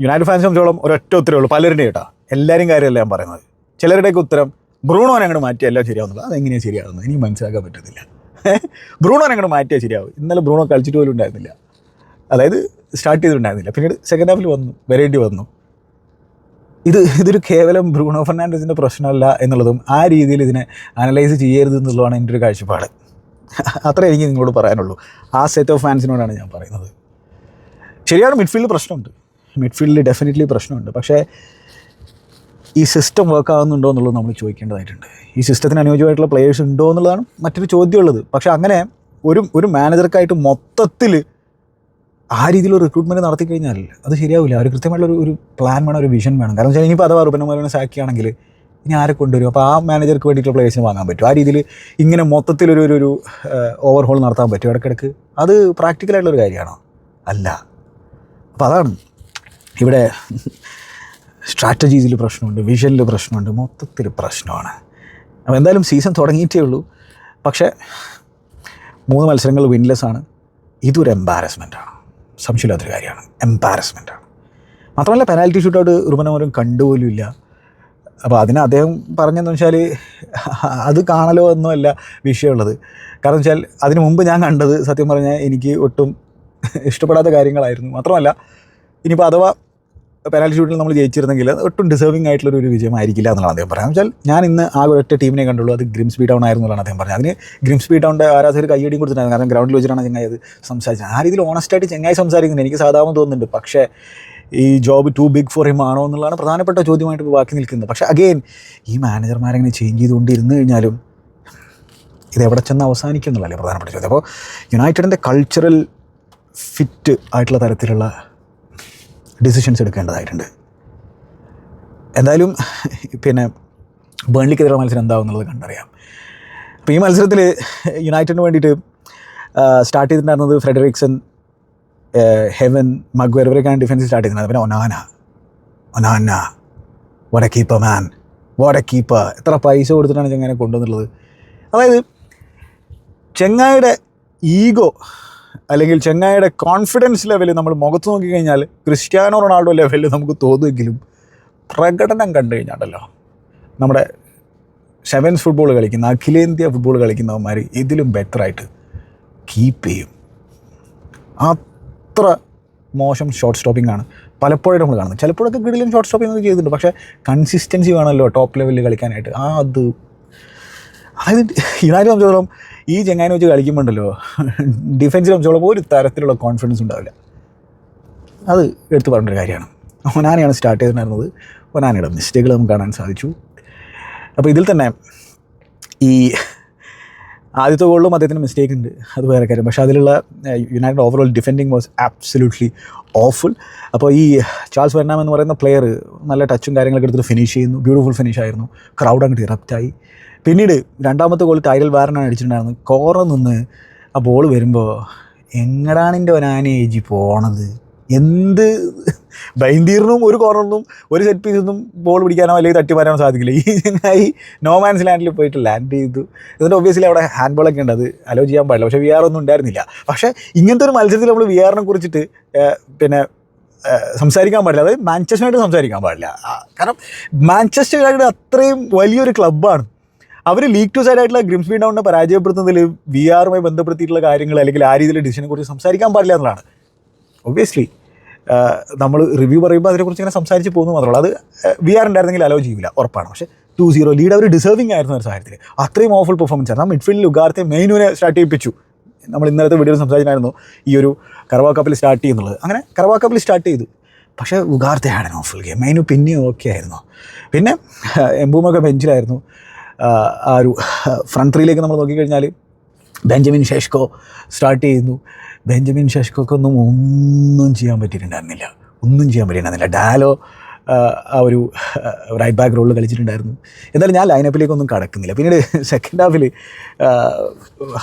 യുണൈറ്റഡ് ഫാൻസ് സംബന്ധിച്ചോളം ഒരൊറ്റ ഉത്തരവേ ഉള്ളൂ. പലരുടെ കേട്ടോ. എല്ലാവരും കാര്യമല്ല ഞാൻ പറയുന്നത്. ചിലരുടെയൊക്കെ ഉത്തരം ബ്രൂണോനെ അങ്ങോട്ട് മാറ്റിയാൽ ശരിയാവുന്നത്? അതെങ്ങനെയാണ് ശരിയാവുന്നത്? എനിക്ക് മനസ്സിലാക്കാൻ പറ്റുന്നില്ല ബ്രൂണോനെ അങ്ങോട്ട് മാറ്റിയാൽ ശരിയാവും ഇന്നലെ ബ്രൂണോ കളിച്ചിട്ട് പോലും ഉണ്ടായിരുന്നില്ല. അതായത് സ്റ്റാർട്ട് ചെയ്തിട്ടുണ്ടായിരുന്നില്ല. പിന്നീട് സെക്കൻഡ് ഹാഫിൽ വന്നു വരേണ്ടി വന്നു. ഇത് ഇതൊരു കേവലം ബ്രൂണോ ഫെർണാണ്ടസിന്റെ പ്രശ്നമല്ല എന്നുള്ളതും ആ രീതിയിൽ ഇതിനെ അനലൈസ് ചെയ്യരുത് എന്നുള്ളതാണ് എന്റെ ഒരു കാഴ്ചപ്പാട്. അത്രേ എനിക്ക് നിങ്ങളോട് പറയാനുള്ളൂ. ആ സെറ്റ് ഓഫ് ഫാൻസിനോടാണ് ഞാൻ പറയുന്നത്. ശരിയാണ് മിഡ്ഫീൽഡിൽ പ്രശ്നമുണ്ട്. മിഡ്ഫീൽഡിൽ ഡെഫിനറ്റ്ലി പ്രശ്നമുണ്ട്. പക്ഷേ ഈ സിസ്റ്റം വർക്ക് ആകുന്നുണ്ടോ എന്നുള്ളത് നമ്മൾ ചോദിക്കേണ്ടതായിട്ടുണ്ട്. ഈ സിസ്റ്റത്തിന് അനുയോജ്യമായിട്ടുള്ള പ്ലേയേഴ്സ് ഉണ്ടോ എന്നുള്ളതാണ് മറ്റൊരു ചോദ്യമുള്ളത്. പക്ഷേ അങ്ങനെ ഒരു ഒരു മാനേജർക്കായിട്ട് മൊത്തത്തിൽ ആ രീതിയിൽ റിക്രൂട്ട്മെന്റ് നടത്തി കഴിഞ്ഞാൽ അത് ശരിയാവില്ല. ഒരു കൃത്യമായിട്ടുള്ള ഒരു പ്ലാൻ വേണം ഒരു വിഷൻ വേണം. കാരണം വെച്ചാൽ ഇനിയിപ്പോൾ അഥവാ റുബനമാരെ സാക്കിയാണെങ്കിൽ ഇനി ആരെ കൊണ്ടുവരും? അപ്പോൾ ആ മാനേജർക്ക് വേണ്ടിയിട്ടുള്ള പ്ലേയേഴ്സിന് വാങ്ങാൻ പറ്റും. ആ രീതിയിൽ ഇങ്ങനെ മൊത്തത്തിലൊരു ഒരു ഒരു ഓവർഹോൾ നടത്താൻ പറ്റും ഇടയ്ക്കിടയ്ക്ക്. അത് പ്രാക്ടിക്കലായിട്ടുള്ളൊരു കാര്യമാണോ? അല്ല. അപ്പോൾ അതാണ്. ഇവിടെ സ്ട്രാറ്റജീസിൽ പ്രശ്നമുണ്ട് വിഷനിൽ പ്രശ്നമുണ്ട് മൊത്തത്തിൽ പ്രശ്നമാണ്. അപ്പോൾ എന്തായാലും സീസൺ തുടങ്ങിയിട്ടേ ഉള്ളൂ. പക്ഷേ മൂന്ന് മത്സരങ്ങൾ വിൻലെസ് ആണ്. ഇതൊരു എംബാരസ്മെന്റാണ് സംശയമില്ലാത്തൊരു കാര്യമാണ്. എംബാരസ്മെന്റാണ് മാത്രമല്ല പെനാൽറ്റി ഷൂട്ടൗട്ട് കണ്ടുപോലും ഇല്ല. അപ്പോൾ അതിന് അദ്ദേഹം പറഞ്ഞെന്ന് വെച്ചാൽ അത് കാണലോ എന്നല്ല വിഷയമുള്ളത്. കാരണം വെച്ചാൽ അതിന് മുമ്പ് ഞാൻ കണ്ടത് സത്യം പറഞ്ഞാൽ എനിക്ക് ഒട്ടും ഇഷ്ടപ്പെടാത്ത കാര്യങ്ങളായിരുന്നു. മാത്രമല്ല ഇനിയിപ്പോൾ അഥവാ പെനാൽറ്റി ഷൂട്ടിൽ നമ്മൾ ജയിച്ചിരുന്നെങ്കിൽ ഒട്ടും ഡിസേർവിംഗ് ആയിട്ടുള്ള ഒരു വിജയമായിരിക്കില്ല എന്നുള്ളതാണ് അദ്ദേഹം പറയാം വെച്ചാൽ ഞാൻ ഇന്ന് ആ ഒറ്റ ടീമിനെ കണ്ടുള്ളൂ. അത് ഗ്രിംസ്ബി ടൗൺ ആയിരുന്നു എന്നുള്ളതാണ് അദ്ദേഹം പറഞ്ഞത്. അതിന് ഗ്രിംസ്ബി ടൗണിന്റെ ആരാധകർ കൈയടിയും കൊടുത്തിട്ടുണ്ടായിരുന്നു. കാരണം ഗ്രൗണ്ടിൽ വെച്ചിട്ടാണ് ചങ്ങായി അത് സംസാരിച്ചത്. ആ രീതിയിൽ ഓണസ്റ്റായിട്ട് ചങ്ങായി സംസാരിക്കുന്നുണ്ട്. എനിക്ക് സാധാരണ തോന്നുന്നുണ്ട്. പക്ഷേ ഈ job too big for him ആണോ എന്നുള്ളതാണ് പ്രധാനപ്പെട്ട ചോദ്യമായിട്ട് ബാക്കി നിൽക്കുന്നത്. പക്ഷേ അഗെയിൻ ഈ മാനേജർമാരെങ്ങനെ ചേഞ്ച് ചെയ്തുകൊണ്ടിരുന്നു കഴിഞ്ഞാലും ഇത് എവിടെ ചെന്ന് അവസാനിക്കും എന്നുള്ളതല്ലേ പ്രധാനപ്പെട്ട ചോദ്യം. അപ്പോൾ യുണൈറ്റഡിന്റെ കൾച്ചറൽ ഫിറ്റ് ആയിട്ടുള്ള തരത്തിലുള്ള ഡിസിഷൻസ് എടുക്കേണ്ടതായിട്ടുണ്ട്. എന്തായാലും പിന്നെ ബേൺലിക്കെതിരെ മത്സരം എന്താവും എന്നുള്ളത് കണ്ടറിയാം. അപ്പോൾ ഈ മത്സരത്തിൽ യുണൈറ്റഡിന് വേണ്ടിയിട്ട് സ്റ്റാർട്ട് ചെയ്തിട്ടുണ്ടായിരുന്നത് ഫ്രെഡറിക്സൺ ഹെവൻ മഗ്വർ ഇവരൊക്കെയാണ് ഡിഫൻസ് സ്റ്റാർട്ട് ചെയ്തിട്ടുണ്ടായിരുന്നത്. പിന്നെ Onana Onana what a keeper man what a keeper എത്ര പൈസ കൊടുത്തിട്ടാണ് ചെങ്ങനെ കൊണ്ടുവന്നുള്ളത് അതായത് ചെങ്ങായുടെ ഈഗോ അല്ലെങ്കിൽ ചെങ്ങായിയുടെ കോൺഫിഡൻസ് ലെവൽ നമ്മൾ മുഖത്ത് നോക്കിക്കഴിഞ്ഞാൽ ക്രിസ്ത്യാനോ റൊണാൾഡോ ലെവലിൽ നമുക്ക് തോന്നുമെങ്കിലും പ്രകടനം കണ്ടു കഴിഞ്ഞാണ്ടല്ലോ. നമ്മുടെ സെവൻസ് ഫുട്ബോൾ കളിക്കുന്ന അഖിലേന്ത്യാ ഫുട്ബോൾ കളിക്കുന്നവന്മാർ ഇതിലും ബെറ്ററായിട്ട് കീപ്പ് ചെയ്യും. അത്ര മോശം ഷോർട്ട് സ്റ്റോപ്പിംഗ് ആണ്. പലപ്പോഴും നമ്മൾ കാണുന്നത്. ചിലപ്പോഴൊക്കെ കിടിലും ഷോർട്ട് സ്റ്റോപ്പിംഗ് ഒക്കെ ചെയ്തിട്ടുണ്ട്. പക്ഷേ കൺസിസ്റ്റൻസി വേണമല്ലോ ടോപ്പ് ലെവലിൽ കളിക്കാനായിട്ട്. ആ അത് അതായത് ഇതാരും സംബന്ധിച്ചോളം ഈ ചെങ്ങാനെ വെച്ച് കളിക്കുമ്പോണ്ടല്ലോ ഡിഫൻസിൽ വെച്ചോളപ്പോൾ ഒരു തരത്തിലുള്ള കോൺഫിഡൻസ് ഉണ്ടാവില്ല. അത് എടുത്തു പറഞ്ഞൊരു കാര്യമാണ്. ഒനാനയാണ് സ്റ്റാർട്ട് ചെയ്തിട്ടുണ്ടായിരുന്നത്. ഒനാനയുടെ മിസ്റ്റേക്കുകൾ നമുക്ക് കാണാൻ സാധിച്ചു. അപ്പോൾ ഇതിൽ തന്നെ ഈ ആദ്യത്തെ ഗോളിലും അദ്ദേഹത്തിന് മിസ്റ്റേക്ക് ഉണ്ട്. അത് വേറെ കാര്യം. പക്ഷേ അതിലുള്ള United overall defending was absolutely awful അപ്പോൾ ഈ ചാൾസ് വെർണാം എന്ന് പറയുന്ന പ്ലെയർ നല്ല ടച്ചും കാര്യങ്ങളൊക്കെ എടുത്തിട്ട് ഫിനിഷ് ചെയ്യുന്നു. ബ്യൂട്ടിഫുൾ ഫിനിഷ് ആയിരുന്നു. ക്രൗഡ് അങ്ങോട്ട് ഇറപ്റ്റായി പിന്നീട് രണ്ടാമത്തെ ഗോൾ ടൈരൽ വാരനാണ് അടിച്ചിട്ടുണ്ടായിരുന്നത് കോർണർ നിന്ന് ആ ബോൾ വരുമ്പോൾ എങ്ങടാണ് എന്റെ ഒനാനെ ഏജി പോണത്? എന്ത് ബൈന്തീറിനും ഒരു കോർണറിനും ഒരു സെറ്റ് പീസൊന്നും ബോൾ പിടിക്കാനോ അല്ലെങ്കിൽ തട്ടി മാറാനോ സാധിക്കില്ല. ഈ ചങ്ങായി നോ മാൻസ് ലാൻഡിൽ പോയിട്ട് ലാൻഡ് ചെയ്തു. എന്നിട്ട് ഒബ്വിയസ്ലി അവിടെ ഹാൻഡ് ബോളൊക്കെ ഉണ്ട്. അത് അലോ ചെയ്യാൻ പാടില്ല. പക്ഷേ വി ആർ ഒന്നും ഉണ്ടായിരുന്നില്ല. പക്ഷേ ഇങ്ങനത്തെ ഒരു മത്സരത്തിൽ നമ്മൾ വി ആറിനെ കുറിച്ചിട്ട് പിന്നെ സംസാരിക്കാൻ പാടില്ല. അതായത് മാഞ്ചസ്റ്ററിനായിട്ട് സംസാരിക്കാൻ പാടില്ല. കാരണം മാഞ്ചസ്റ്റർ യുണൈറ്റഡ് അത്രയും വലിയൊരു ക്ലബ്ബാണ് അവർ ലീഗ് ടു സൈഡ് ആയിട്ടുള്ള ഗ്രിംസ്ബി ഡൗണിനെ പരാജയപ്പെടുത്തുന്നതിൽ വി ആറുമായി ബന്ധപ്പെടുത്തിയിട്ടുള്ള കാര്യങ്ങൾ അല്ലെങ്കിൽ ആ രീതിയിലുള്ള ഡിസിഷനെ കുറിച്ച് സംസാരിക്കാൻ പാടില്ല എന്നുള്ളതാണ്. ഒബ്വിയസ്ലി നമ്മൾ റിവ്യൂ പറയുമ്പോൾ അതിനെക്കുറിച്ച് ഇങ്ങനെ സംസാരിച്ച് പോകുന്നു മാത്രമല്ല അത് വി ആർ ഉണ്ടായിരുന്നെങ്കിൽ അലോ ചെയ്യില്ല ഉറപ്പാണ്. പക്ഷേ ടു സീറോ ലീഡ് അവർ ഡിസേർവിംഗ് ആയിരുന്നു ഒരു സാഹചര്യത്തിൽ അത്രയും ഓഫുൾ പെർഫോമൻസ് ആയിരുന്നു. മിഡ്ഫീൽഡിൽ ഉഗാർത്തെ മെയിനുവിനെ സ്റ്റാർട്ട് ചെയ്യിപ്പിച്ചു. നമ്മൾ ഇന്നലത്തെ വീഡിയോയിൽ സംസാരിച്ചായിരുന്നു ഈ ഒരു കറവാ കപ്പിൽ സ്റ്റാർട്ട് ചെയ്യുന്നുള്ളത് അങ്ങനെ കറവാ കപ്പിൽ സ്റ്റാർട്ട് ചെയ്തു. പക്ഷേ Ugarte had awful game Mainoo പിന്നെയും ഓക്കെ ആയിരുന്നു. പിന്നെ എംബൂമൊക്കെ ബെഞ്ചിലായിരുന്നു. ആ, ഒരു ഫ്രണ്ട് ത്രീയിലേക്ക് നമ്മൾ നോക്കിക്കഴിഞ്ഞാൽ ബെഞ്ചമിൻ ഷേഷ്കോ സ്റ്റാർട്ട് ചെയ്യുന്നു. ബെഞ്ചമിൻ ഷെഷ്കോക്ക് ഒന്നും ചെയ്യാൻ പറ്റിയിട്ടുണ്ടായിരുന്നില്ല. ഒന്നും ചെയ്യാൻ പറ്റിയിട്ടുണ്ടായിരുന്നില്ല. ഡാലോ ആ, ആ ഒരു റൈറ്റ് ബാക്ക് റോളിൽ കളിച്ചിട്ടുണ്ടായിരുന്നു. എന്നാലും ഞാൻ ലൈനപ്പിലേക്കൊന്നും കടക്കുന്നില്ല. പിന്നീട് സെക്കൻഡ് ഹാഫിൽ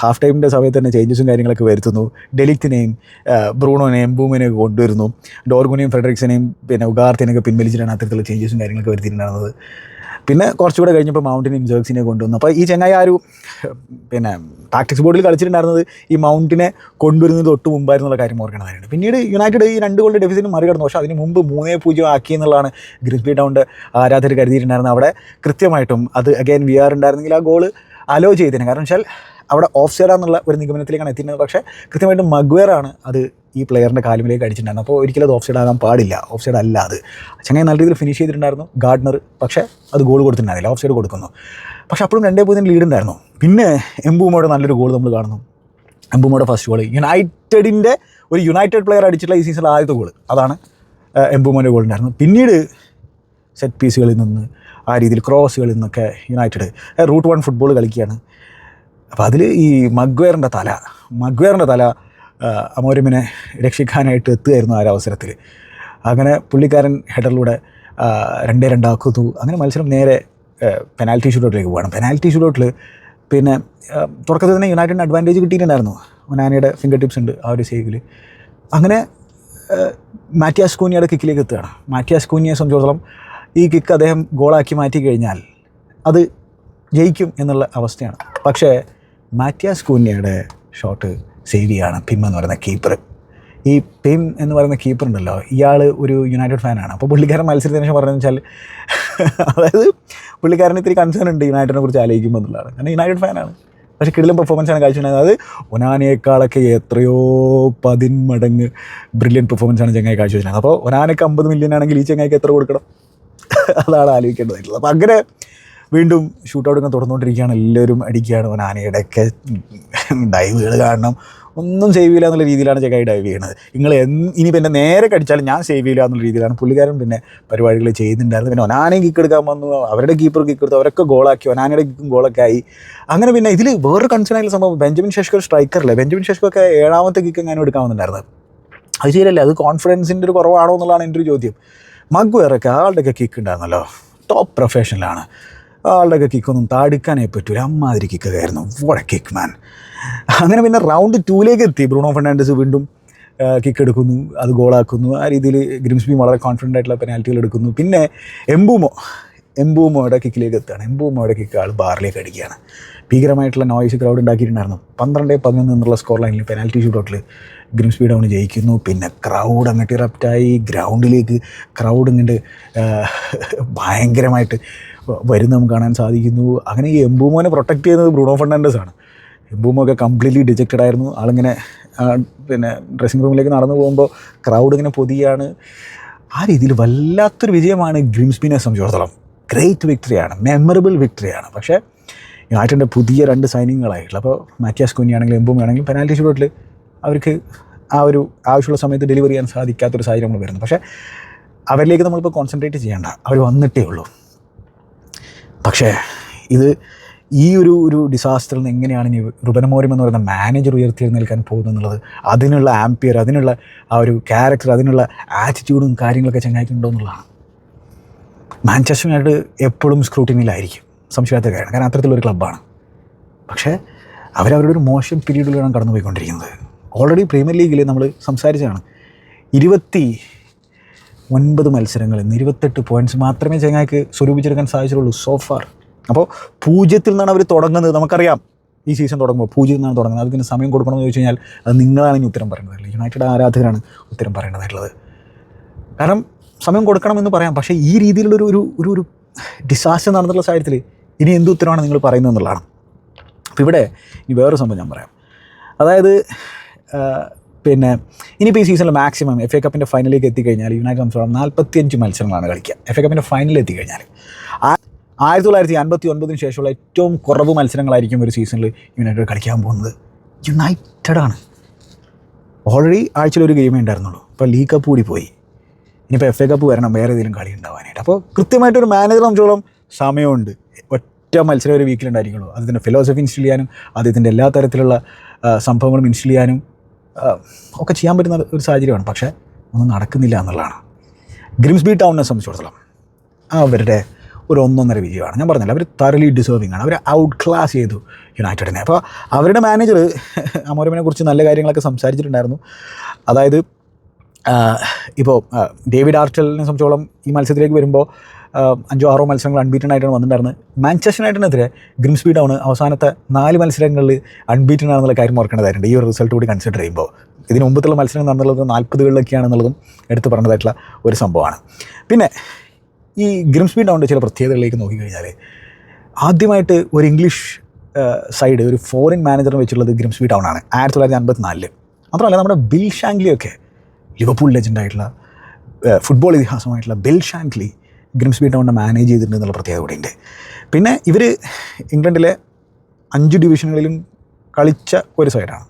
ഹാഫ് ടൈമിന്റെ സമയത്ത് തന്നെ ചേഞ്ചസും കാര്യങ്ങളൊക്കെ വരുത്തുന്നു. ഡെലിത്തിനെയും ബ്രൂണോനെയും ബൂമിനെയും കൊണ്ടുവരുന്നു. ഡോർഗുനെയും ഫ്രെഡറിക്സിനെയും പിന്നെ ഉഗാർത്തിനെയൊക്കെ പിൻവലിച്ചിട്ടാണ് അത്തരത്തിലുള്ള ചേഞ്ചസും കാര്യങ്ങളൊക്കെ വരുത്തിയിട്ടുണ്ടായിരുന്നത്. പിന്നെ കുറച്ചുകൂടെ കഴിഞ്ഞപ്പോൾ മൗണ്ടൻ ജേഴ്സിനെ കൊണ്ടുവന്നു. അപ്പോൾ ഈ ചെങ്ങായി ആ ഒരു പിന്നെ ടാക്ടിക്സ് ബോർഡിൽ കളിച്ചിട്ടുണ്ടായിരുന്നത് ഈ മൗണ്ടിനെ കൊണ്ടുവരുന്നത് തൊട്ട് മുമ്പായിരുന്നുള്ള കാര്യം ഓർക്കണമായിരുന്നു. പിന്നീട് യുണൈറ്റഡ് ഈ രണ്ട് ഗോളിന്റെ ഡെഫിസിറ്റ് മറികടന്നു. പക്ഷേ അതിന് മുമ്പ് മൂന്നേ പൂജ്യം ആക്കി എന്നുള്ളതാണ് ഗ്രിസ്ബി ടൗണിന്റെ ആരാധകർ കരുതിയിട്ടുണ്ടായിരുന്നത്. അവിടെ കൃത്യമായിട്ടും അത് അഗൈൻ വി ആർ ഉണ്ടായിരുന്നെങ്കിൽ ആ ഗോൾ അലോ ചെയ്തേനെ. കാരണം വെച്ചാൽ അവിടെ ഓഫ് സൈഡാന്നുള്ള ഒരു നിഗമനത്തിലേക്കാണ് എത്തിയിരുന്നത്. പക്ഷേ കൃത്യമായിട്ടും ആണ് അത് ഈ പ്ലെയറിന്റെ കാലുമിലേക്ക് അടിച്ചിട്ടുണ്ടായിരുന്നു അപ്പോൾ ഒരിക്കലും അത് ഓഫ് സൈഡ് ആകാൻ പാടില്ല. ഓഫ് സൈഡ് അല്ല അത്. ചങ്ങായി നല്ല രീതിയിൽ ഫിനിഷ് ചെയ്തിട്ടുണ്ടായിരുന്നു. ഗാർഡനർ പക്ഷേ അത് ഗോൾ കൊടുത്തിട്ടുണ്ടായിരുന്നില്ല. ഓഫ് സൈഡ് കൊടുക്കുന്നു. പക്ഷേ അപ്പോഴും രണ്ടേ പൂജ്യം ലീഡ് ഉണ്ടായിരുന്നു. പിന്നെ എംബൂമോടെ നല്ലൊരു ഗോൾ നമ്മൾ കാണുന്നു. എംബൂമോടെ ഫസ്റ്റ് ഗോൾ യുണൈറ്റഡിന്റെ ഒരു യുണൈറ്റഡ് പ്ലെയർ അടിച്ചിട്ടുള്ള ഈ സീസണിലെ ആദ്യത്തെ ഗോൾ അതാണ് എംബൂമോന്റെ ഗോൾ ഉണ്ടായിരുന്നു പിന്നീട് സെറ്റ് പീസുകളിൽ നിന്ന് ആ രീതിയിൽ ക്രോസുകളിൽ നിന്നൊക്കെ യുണൈറ്റഡ് റൂട്ട് വൺ ഫുട്ബോൾ കളിക്കുകയാണ്. അപ്പോൾ അതിൽ ഈ മഗ്വേറിന്റെ തല മഗ്വേറിന്റെ തല അമോരിമിനെ രക്ഷിക്കാനായിട്ട് എത്തുകയായിരുന്നു ആ ഒരു അവസരത്തിൽ. അങ്ങനെ പുള്ളിക്കാരൻ ഹെഡറിലൂടെ രണ്ടേ രണ്ടാക്കുന്നു. അങ്ങനെ മത്സരം നേരെ പെനാൽറ്റി ഷൂട്ടൗട്ടിലേക്ക് പോകണം പെനാൽറ്റി ഷൂട്ടൗട്ടിൽ പിന്നെ തുടക്കത്തിൽ തന്നെ യുണൈറ്റഡിന് അഡ്വാന്റേജ് കിട്ടിയിട്ടുണ്ടായിരുന്നു. ഒനാനയുടെ ഫിംഗർ ടിപ്സ് ഉണ്ട് ആ ഒരു സേവിൽ അങ്ങനെ മാറ്റിയാസ് കൂനിയുടെ കിക്കിലേക്ക് എത്തുകയാണ്. മാറ്റിയാസ് കൂനിയെ സംബന്ധിച്ചിടത്തോളം ഈ കിക്ക് അദ്ദേഹം ഗോളാക്കി മാറ്റി കഴിഞ്ഞാൽ അത് ജയിക്കും എന്നുള്ള അവസ്ഥയാണ്. പക്ഷേ മാറ്റിയാസ് കൂന്യയുടെ ഷോട്ട് സേവ് ചെയ്യാണ് പിം എന്ന് പറയുന്ന കീപ്പർ ഈ പിം എന്ന് പറയുന്ന കീപ്പർ ഉണ്ടല്ലോ ഇയാൾ ഒരു യുണൈറ്റഡ് ഫാനാണ് അപ്പോൾ പുള്ളിക്കാരൻ മത്സരത്തിന് ശേഷം പറഞ്ഞതെന്ന് വെച്ചാൽ അതായത് പുള്ളിക്കാരന് ഇത്തിരി കൺസേൺ ഉണ്ട് യുണൈറ്റഡിനെ കുറിച്ച് ആലോചിക്കുമ്പോൾ എന്നുള്ളതാണ്. കാരണം യുണൈറ്റഡ് ഫാനാണ് പക്ഷേ കിടിലും പെർഫോമൻസ് ആണ് കാഴ്ചവെച്ചത് അത് ഒനാനയേക്കാളൊക്കെ എത്രയോ പതിന്മടങ്ങ് ബ്രില്യൻ പെർഫോമൻസ് ആണ് ചെങ്ങായി കാഴ്ചവെച്ചത് അപ്പോൾ ഒനാനയ്ക്ക് അമ്പത് മില്യൺ ആണെങ്കിൽ ഈ ചെങ്ങായിക്ക് എത്ര കൊടുക്കണം? അതാണ് ആലോചിക്കേണ്ടതായിട്ടുള്ളത്. അപ്പോൾ അങ്ങനെ വീണ്ടും ഷൂട്ട് ഔട്ട് ഇങ്ങനെ തുടർന്നുകൊണ്ടിരിക്കുകയാണ്. എല്ലാവരും അടിക്കുകയാണ്. അവൻ ഒക്കെ ഡൈവുകൾ കാരണം ഒന്നും സേവ് ചെയ്യില്ല എന്നുള്ള രീതിയിലാണ് ചെക്കായി ഡൈവ് ചെയ്യുന്നത് നിങ്ങൾ ഇനി എന്റെ നേരെ കടിച്ചാലും ഞാൻ സേവ് ചെയ്യില്ല എന്നുള്ള രീതിയിലാണ് പുള്ളിക്കാരൻ പിന്നെ പരിപാടികൾ ചെയ്യുന്നുണ്ടായിരുന്നു പിന്നെ ഒനാനയും കിക്ക് എടുക്കാൻ വന്നു. അവരുടെ കീപ്പർ കിക്ക് എടുത്തു. അവരൊക്കെ ഗോളാക്കി ഒനാനയുടെ കിക്കും ഗോളൊക്കെ ആയി. അങ്ങനെ പിന്നെ ഇതിൽ വേറൊരു ആയിട്ടുള്ള സംഭവം. ബെഞ്ചമിൻ ഷെഷ്കർ സ്ട്രൈക്കറല്ലേ ബെഞ്ചമിൻ ഷെഷ്കൊക്കെ ഏഴാമത്തെ കിക്ക് എങ്ങാനും എടുക്കാവുന്നുണ്ടായിരുന്നത് അത് ശരിയല്ലേ? അത് കോൺഫിഡൻസിന്റെ ഒരു കുറവാണോ എന്നുള്ളതാണ് എന്റെ ഒരു ചോദ്യം. മഗ്വേറൊക്കെ ആളുടെയൊക്കെ കിക്ക് ഉണ്ടായിരുന്നല്ലോ. ടോപ്പ് പ്രൊഫഷണലാണ് ആളുടെയൊക്കെ കിക്കൊന്നും താടിക്കാനേ പറ്റൂ അമ്മാതിരി കിക്കൊക്കെ ആയിരുന്നു വോടെ കിക്ക് മാൻ അങ്ങനെ പിന്നെ റൗണ്ട് ടൂലേക്ക് എത്തി. ബ്രൂണോ ഫെർണാണ്ടസ് വീണ്ടും കിക്ക് എടുക്കുന്നു. അത് ഗോളാക്കുന്നു ആ രീതിയിൽ ഗ്രിംസ്ബി വളരെ കോൺഫിഡന്റ് ആയിട്ടുള്ള പെനാൽറ്റികൾ എടുക്കുന്നു. പിന്നെ എംബൂമോ എംബൂമോയുടെ കിക്കിലേക്ക് എത്തുകയാണ്. എംബൂമോയുടെ കിക്ക് ആൾ ബാറിലേക്ക് അടിക്കുകയാണ്. ഭീകരമായിട്ടുള്ള നോയ്സ് ക്രൗഡ് ഉണ്ടാക്കിയിട്ടുണ്ടായിരുന്നു. പന്ത്രണ്ട് പതിനൊന്ന് എന്നുള്ള സ്കോർ ലൈനിൽ പെനാൽറ്റി ഷൂട്ടൗട്ടിൽ ഗ്രിംസ്ബി ഡൗൺ ജയിക്കുന്നു. പിന്നെ ക്രൗഡ് അങ്ങോട്ട് ഇറപ്റ്റായി ഗ്രൗണ്ടിലേക്ക് ക്രൗഡ് ഇങ്ങോട്ട് ഭയങ്കരമായിട്ട് വരുന്ന നമുക്ക് കാണാൻ സാധിക്കുന്നു. അങ്ങനെ ഈ എംബൂമോനെ പ്രൊട്ടക്ട് ചെയ്യുന്നത് ബ്രൂണോ ഫെർണാണ്ടസ് ആണ്. എംബൂമോ ഒക്കെ കംപ്ലീറ്റ്ലി ഡിജക്റ്റഡ് ആയിരുന്നു. ആളിങ്ങനെ പിന്നെ ഡ്രസ്സിംഗ് റൂമിലേക്ക് നടന്നു പോകുമ്പോൾ ക്രൗഡ് ഇങ്ങനെ പൊതിയാണ്. ആ രീതിയിൽ വല്ലാത്തൊരു വിജയമാണ് ഗ്രിംസ്ബിനെ സംബന്ധിച്ചിടത്തോളം. ഗ്രേറ്റ് വിക്ടറിയാണ് മെമ്മറബിൾ വിക്ടറിയാണ് പക്ഷേ യുണൈറ്റഡിന്റെ പുതിയ രണ്ട് സൈനിങ്ങുകളായിട്ടുള്ള അപ്പോൾ മാറ്റിയാസ് കുഞ്ഞി ആണെങ്കിലും എംബൂമി ആണെങ്കിലും പെനാൽറ്റി ഷൂട്ടിൽ അവർക്ക് ആ ഒരു ആവശ്യമുള്ള സമയത്ത് ഡെലിവറി ചെയ്യാൻ സാധിക്കാത്തൊരു സാഹചര്യം നമ്മൾ വരുന്നു പക്ഷേ അവരിലേക്ക് നമ്മളിപ്പോൾ കോൺസെൻട്രേറ്റ് ചെയ്യേണ്ട. അവർ വന്നിട്ടേ ഉള്ളൂ. പക്ഷേ ഇത് ഈ ഒരു ഒരു ഡിസാസ്റ്ററിൽ നിന്ന് എങ്ങനെയാണ് ഇനി റുബനമോരം എന്ന് പറയുന്ന മാനേജർ ഉയർത്തിയെഴുന്നേൽക്കാൻ പോകുന്നത് എന്നുള്ളത് അതിനുള്ള ആംപിയർ അതിനുള്ള ആ ഒരു ക്യാരക്ടർ അതിനുള്ള ആറ്റിറ്റ്യൂഡും കാര്യങ്ങളൊക്കെ ചങ്ങായിക്കുണ്ടോ എന്നുള്ളതാണ്. മാഞ്ചസ്റ്റർ യുണൈറ്റഡ് എപ്പോഴും സ്ക്രൂട്ടിനിയിലായിരിക്കും സംശയമില്ലാത്ത കാര്യമാണ് കാരണം അത്തരത്തിലൊരു ക്ലബ്ബാണ് പക്ഷേ അവരവരുടെ ഒരു മോശം പീരീഡിലാണ് കടന്നുപോയിക്കൊണ്ടിരിക്കുന്നത്. ഓൾറെഡി പ്രീമിയർ ലീഗിൽ നമ്മൾ സംസാരിച്ചതാണ്. ഇരുപത്തി ഒൻപത് മത്സരങ്ങളിൽ നിന്ന് ഇരുപത്തെട്ട് പോയിന്റ്സ് മാത്രമേ ചങ്ങായിക്ക് സ്വരൂപിച്ചെടുക്കാൻ സാധിച്ചുള്ളൂ സോഫാർ അപ്പോൾ പൂജ്യത്തിൽ നിന്നാണ് അവർ തുടങ്ങുന്നത്. നമുക്കറിയാം. ഈ സീസൺ തുടങ്ങുമ്പോൾ പൂജ്യത്തിൽ നിന്നാണ് തുടങ്ങുന്നത്. അതിന് സമയം കൊടുക്കണമെന്ന് ചോദിച്ചു കഴിഞ്ഞാൽ അത് നിങ്ങളാണ് ഇനി ഉത്തരം പറയേണ്ടത്. യുണൈറ്റഡ് ആരാധകരാണ് ഉത്തരം പറയേണ്ടതായിട്ടുള്ളത്. കാരണം സമയം കൊടുക്കണമെന്ന് പറയാം. പക്ഷേ ഈ രീതിയിലുള്ളൊരു ഒരു ഒരു ഒരു ഡിസാസ്റ്റർ നടന്നിട്ടുള്ള സാഹചര്യത്തിൽ ഇനി എന്ത് ഉത്തരമാണ് നിങ്ങൾ പറയുന്നത് എന്നുള്ളതാണ്. അപ്പോൾ ഇവിടെ ഇനി വേറൊരു സംഭവം ഞാൻ പറയാം. അതായത് പിന്നെ ഇനിയിപ്പോൾ ഈ സീസണിൽ മാക്സിമം എഫ് എ കപ്പിന്റെ ഫൈനലിലേക്ക് എത്തിക്കഴിഞ്ഞാൽ യുണൈറ്റഡ് സംബന്ധിച്ചോളം നാൽപ്പത്തിയഞ്ച് മത്സരങ്ങളാണ് കളിക്കുക. എഫ് എ കപ്പിന്റെ ഫൈനലിൽ എത്തിക്കഴിഞ്ഞാൽ. ആയിരത്തി തൊള്ളായിരത്തി അൻപത്തി ഒൻപതിന് ശേഷമുള്ള ഏറ്റവും കുറവ് മത്സരങ്ങളായിരിക്കും ഒരു സീസണിൽ യുണൈറ്റഡ് കളിക്കാൻ പോകുന്നത്. യുണൈറ്റഡ് ആണ്. ഓൾറെഡി ആഴ്ചയിൽ ഒരു ഗെയിമേ ഉണ്ടായിരുന്നുള്ളൂ. ഇപ്പോൾ ലീഗ് കപ്പ് കൂടി പോയി. ഇനിയിപ്പോൾ എഫ് എ കപ്പ് വരണം വേറെ ഏതെങ്കിലും കളി ഉണ്ടാവാനായിട്ട്. അപ്പോൾ കൃത്യമായിട്ട് ഒരു മാനേജർ സംബന്ധിച്ചോളം സമയമുണ്ട്. ഒറ്റ മത്സരം ഒരു വീക്കിലുണ്ടായിരിക്കുള്ളൂ അതിന്റെ ഫിലോസഫി ഇൻസ്റ്റിൽ ചെയ്യാനും അദ്ദേഹത്തിന്റെ എല്ലാ തരത്തിലുള്ള സംഭവങ്ങളും ഇൻസ്റ്റിൽ ചെയ്യാനും ഒക്കെ ചെയ്യാൻ പറ്റുന്ന ഒരു സാഹചര്യമാണ്. പക്ഷേ ഒന്നും നടക്കുന്നില്ല എന്നുള്ളതാണ്. ഗ്രിംസ്ബി ടൗണിനെ സംബന്ധിച്ചിടത്തോളം അവരുടെ ഒരു ഒന്നൊന്നര വിജയമാണ്. ഞാൻ പറഞ്ഞില്ല അവർ തറലി ഡിസേർവിംഗ് ആണ്. അവർ ഔട്ട് ക്ലാസ് ചെയ്തു യുണൈറ്റഡിനെ അപ്പോൾ അവരുടെ മാനേജർ അമോരമിനെ കുറിച്ച് നല്ല കാര്യങ്ങളൊക്കെ സംസാരിച്ചിട്ടുണ്ടായിരുന്നു. അതായത് ഇപ്പോൾ ഡേവിഡ് ആർട്ടലിനെ സംബന്ധിച്ചോളം ഈ മത്സരത്തിലേക്ക് വരുമ്പോൾ അഞ്ചോ ആറോ മത്സരങ്ങൾ അൺബീറ്റൺ ആയിട്ടാണ് വന്നിട്ടുണ്ടായിരുന്നത്. മാഞ്ചസ്റ്റർ യുണൈറ്റഡിനെതിരെ ഗ്രിംസ്ബി ടൗൺ അവസാനത്തെ നാല് മത്സരങ്ങളിൽ അൺബീറ്റൺ ആണെന്നുള്ള കാര്യം ഓർക്കേണ്ടതായിട്ടുണ്ട്. ഈ ഒരു റിസൾട്ട് കൂടി കൺസിഡർ ചെയ്യുമ്പോൾ. ഇതിന് മുമ്പത്തുള്ള മത്സരം നടന്നുള്ളത് നാൽപ്പതുകളിലൊക്കെയാണെന്നുള്ളതും എടുത്തു പറഞ്ഞതായിട്ടുള്ള ഒരു സംഭവമാണ്. പിന്നെ ഈ ഗ്രിംസ്ബി ഡൗണിന്റെ ചില പ്രത്യേകതകളിലേക്ക് നോക്കിക്കഴിഞ്ഞാൽ ആദ്യമായിട്ട് ഒരു ഇംഗ്ലീഷ് സൈഡ് ഒരു ഫോറിൻ മാനേജറിനെ വെച്ചുള്ളത് ഗ്രിംസ്ബി ടൗൺ ആണ്. ആയിരത്തി തൊള്ളായിരത്തി അൻപത്തി നാലിൽ മാത്രമല്ല നമ്മുടെ ബിൽ ഷാങ്ക്ലിയൊക്കെ ലിവർപൂൾ ലെജൻഡായിട്ടുള്ള ഫുട്ബോൾ ഇതിഹാസമായിട്ടുള്ള ബിൽ ഷാങ്ക്ലി ഗ്രിംസ്ബി ടൗണിനെ മാനേജ് ചെയ്തിട്ടുണ്ട് എന്നുള്ള പ്രത്യേകത കൂടിയുണ്ട് പിന്നെ ഇവർ ഇംഗ്ലണ്ടിലെ അഞ്ച് ഡിവിഷനുകളിലും കളിച്ച ഒരു സൈഡാണ്